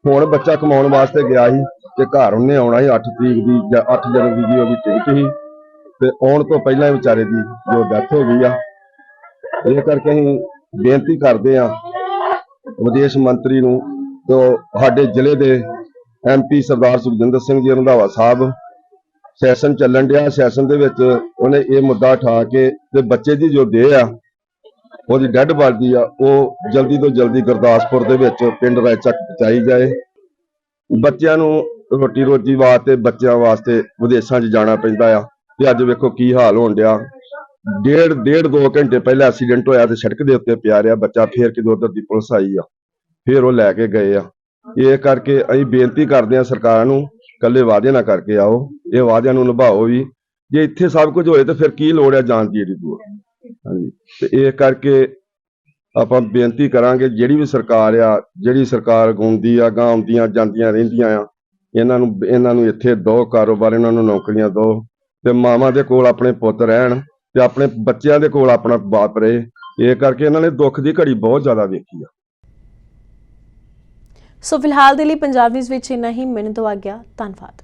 ਹੁਣ ਬੱਚਾ ਕਮਾਉਣ ਵਾਸਤੇ ਗਿਆ ਸੀ ਤੇ ਘਰ ਉਹਨੇ ਆਉਣਾ ਸੀ 8 ਤਰੀਕ ਦੀ ਜਾਂ 8 ਜਨਵਰੀ ਦੀ ਉਹਦੀ ਟਿਕਟ ਸੀ। ਤੇ ਆਉਣ ਤੋਂ ਪਹਿਲਾਂ ਵਿਚਾਰੇ ਦੀ ਜੋ ਡੈਥ ਹੋ ਗਈ ਆ। ਇਹ ਕਰਕੇ ਅਸੀਂ ਬੇਨਤੀ ਕਰਦੇ ਆ ਵਿਦੇਸ਼ ਮੰਤਰੀ ਨੂੰ ਤੇ ਸਾਡੇ ਜ਼ਿਲ੍ਹੇ ਦੇ ਐਮਪੀ ਸਰਦਾਰ ਸੁਖਜਿੰਦਰ ਸਿੰਘ ਜੀ ਰੰਧਾਵਾ ਸਾਹਿਬ, ਸੈਸ਼ਨ ਚੱਲਣ ਡਿਆ। ਸੈਸ਼ਨ ਦੇ ਵਿੱਚ ਉਹਨੇ ਇਹ ਮੁੱਦਾ ਉਠਾ ਕੇ ਤੇ ਬੱਚੇ ਦੀ ਜੋ ਦੇਹ ਆ ਉਹਦੀ ਡੈੱਡ ਬਾਡੀ ਆ, ਉਹ ਜਲਦੀ ਤੋਂ ਜਲਦੀ ਗੁਰਦਾਸਪੁਰ ਦੇ ਵਿੱਚ ਪਿੰਡ ਰਾਏਚੱਕ ਪਹੁੰਚਾਈ ਜਾਏ। ਬੱਚਿਆਂ ਨੂੰ ਰੋਟੀ ਰੋਜੀ ਵਾਸਤੇ, ਬੱਚਿਆਂ ਵਾਸਤੇ ਵਿਦੇਸ਼ਾਂ 'ਚ ਜਾਣਾ ਪੈਂਦਾ ਆ। ਤੇ ਅੱਜ ਵੇਖੋ ਕੀ ਹਾਲ ਹੋਣ ਡਿਆ। ਡੇਢ ਡੇਢ ਦੋ ਘੰਟੇ ਪਹਿਲਾਂ ਐਕਸੀਡੈਂਟ ਹੋਇਆ ਤੇ ਸੜਕ ਦੇ ਉੱਤੇ ਪਿਆ ਰਿਹਾ ਬੱਚਾ, ਫੇਰ ਕਿਦੋਂ ਉਧਰ ਦੀ ਪੁਲਿਸ ਆਈ ਆ। ਫੇਰ ਉਹ ਲੈ ਕੇ ਗਏ ਆ। ਇਹ ਕਰਕੇ ਅਸੀਂ ਬੇਨਤੀ ਕਰਦੇ ਆ ਸਰਕਾਰ ਨੂੰ ਕੱਲੇ ਵਾਅਦੇ ਨਾ ਕਰਕੇ ਆਓ। ਇਹ ਵਾਅਦਿਆਂ ਨੂੰ ਨਿਭਾਓ ਵੀ। ਜੇ ਇੱਥੇ ਸਭ ਕੁਝ ਹੋਏ ਤਾਂ ਫਿਰ ਕੀ ਲੋੜ ਹੈ ਜਾਣ ਦੀ ਏਡੀ ਦੂਰ? ਹਾਂਜੀ। ਤੇ ਇਹ ਕਰਕੇ ਆਪਾਂ ਬੇਨਤੀ ਕਰਾਂਗੇ, ਜਿਹੜੀ ਵੀ ਸਰਕਾਰ ਆ, ਜਿਹੜੀ ਸਰਕਾਰ ਗੁੰਦੀ ਆ ਗਾਂ ਆਉਂਦੀਆਂ, ਜਾਂਦੀਆਂ ਰਹਿੰਦੀਆਂ ਆ, ਇਹਨਾਂ ਨੂੰ ਇਹਨਾਂ ਨੂੰ ਇੱਥੇ ਦੋ ਕਾਰੋਬਾਰ, ਇਹਨਾਂ ਨੂੰ ਨੌਕਰੀਆਂ ਦੋ, ਤੇ ਮਾਵਾਂ ਦੇ ਕੋਲ ਆਪਣੇ ਪੁੱਤ ਰਹਿਣ, ਤੇ ਆਪਣੇ ਬੱਚਿਆਂ ਦੇ ਕੋਲ ਆਪਣਾ ਬਾਪ ਰਹੇ। ਇਹ ਕਰਕੇ ਇਹਨਾਂ ਨੇ ਦੁੱਖ ਦੀ ਘੜੀ ਬਹੁਤ ਜ਼ਿਆਦਾ ਵੇਖੀ ਆ। ਸੋ ਫਿਲਹਾਲ ਦੇ ਲਈ ਪੰਜਾਬ ਨਿਊਜ਼ ਵਿੱਚ ਇੰਨਾ ਹੀ। ਮੈਨੂੰ ਤੋਂ ਆ ਗਿਆ ਧੰਨਵਾਦ।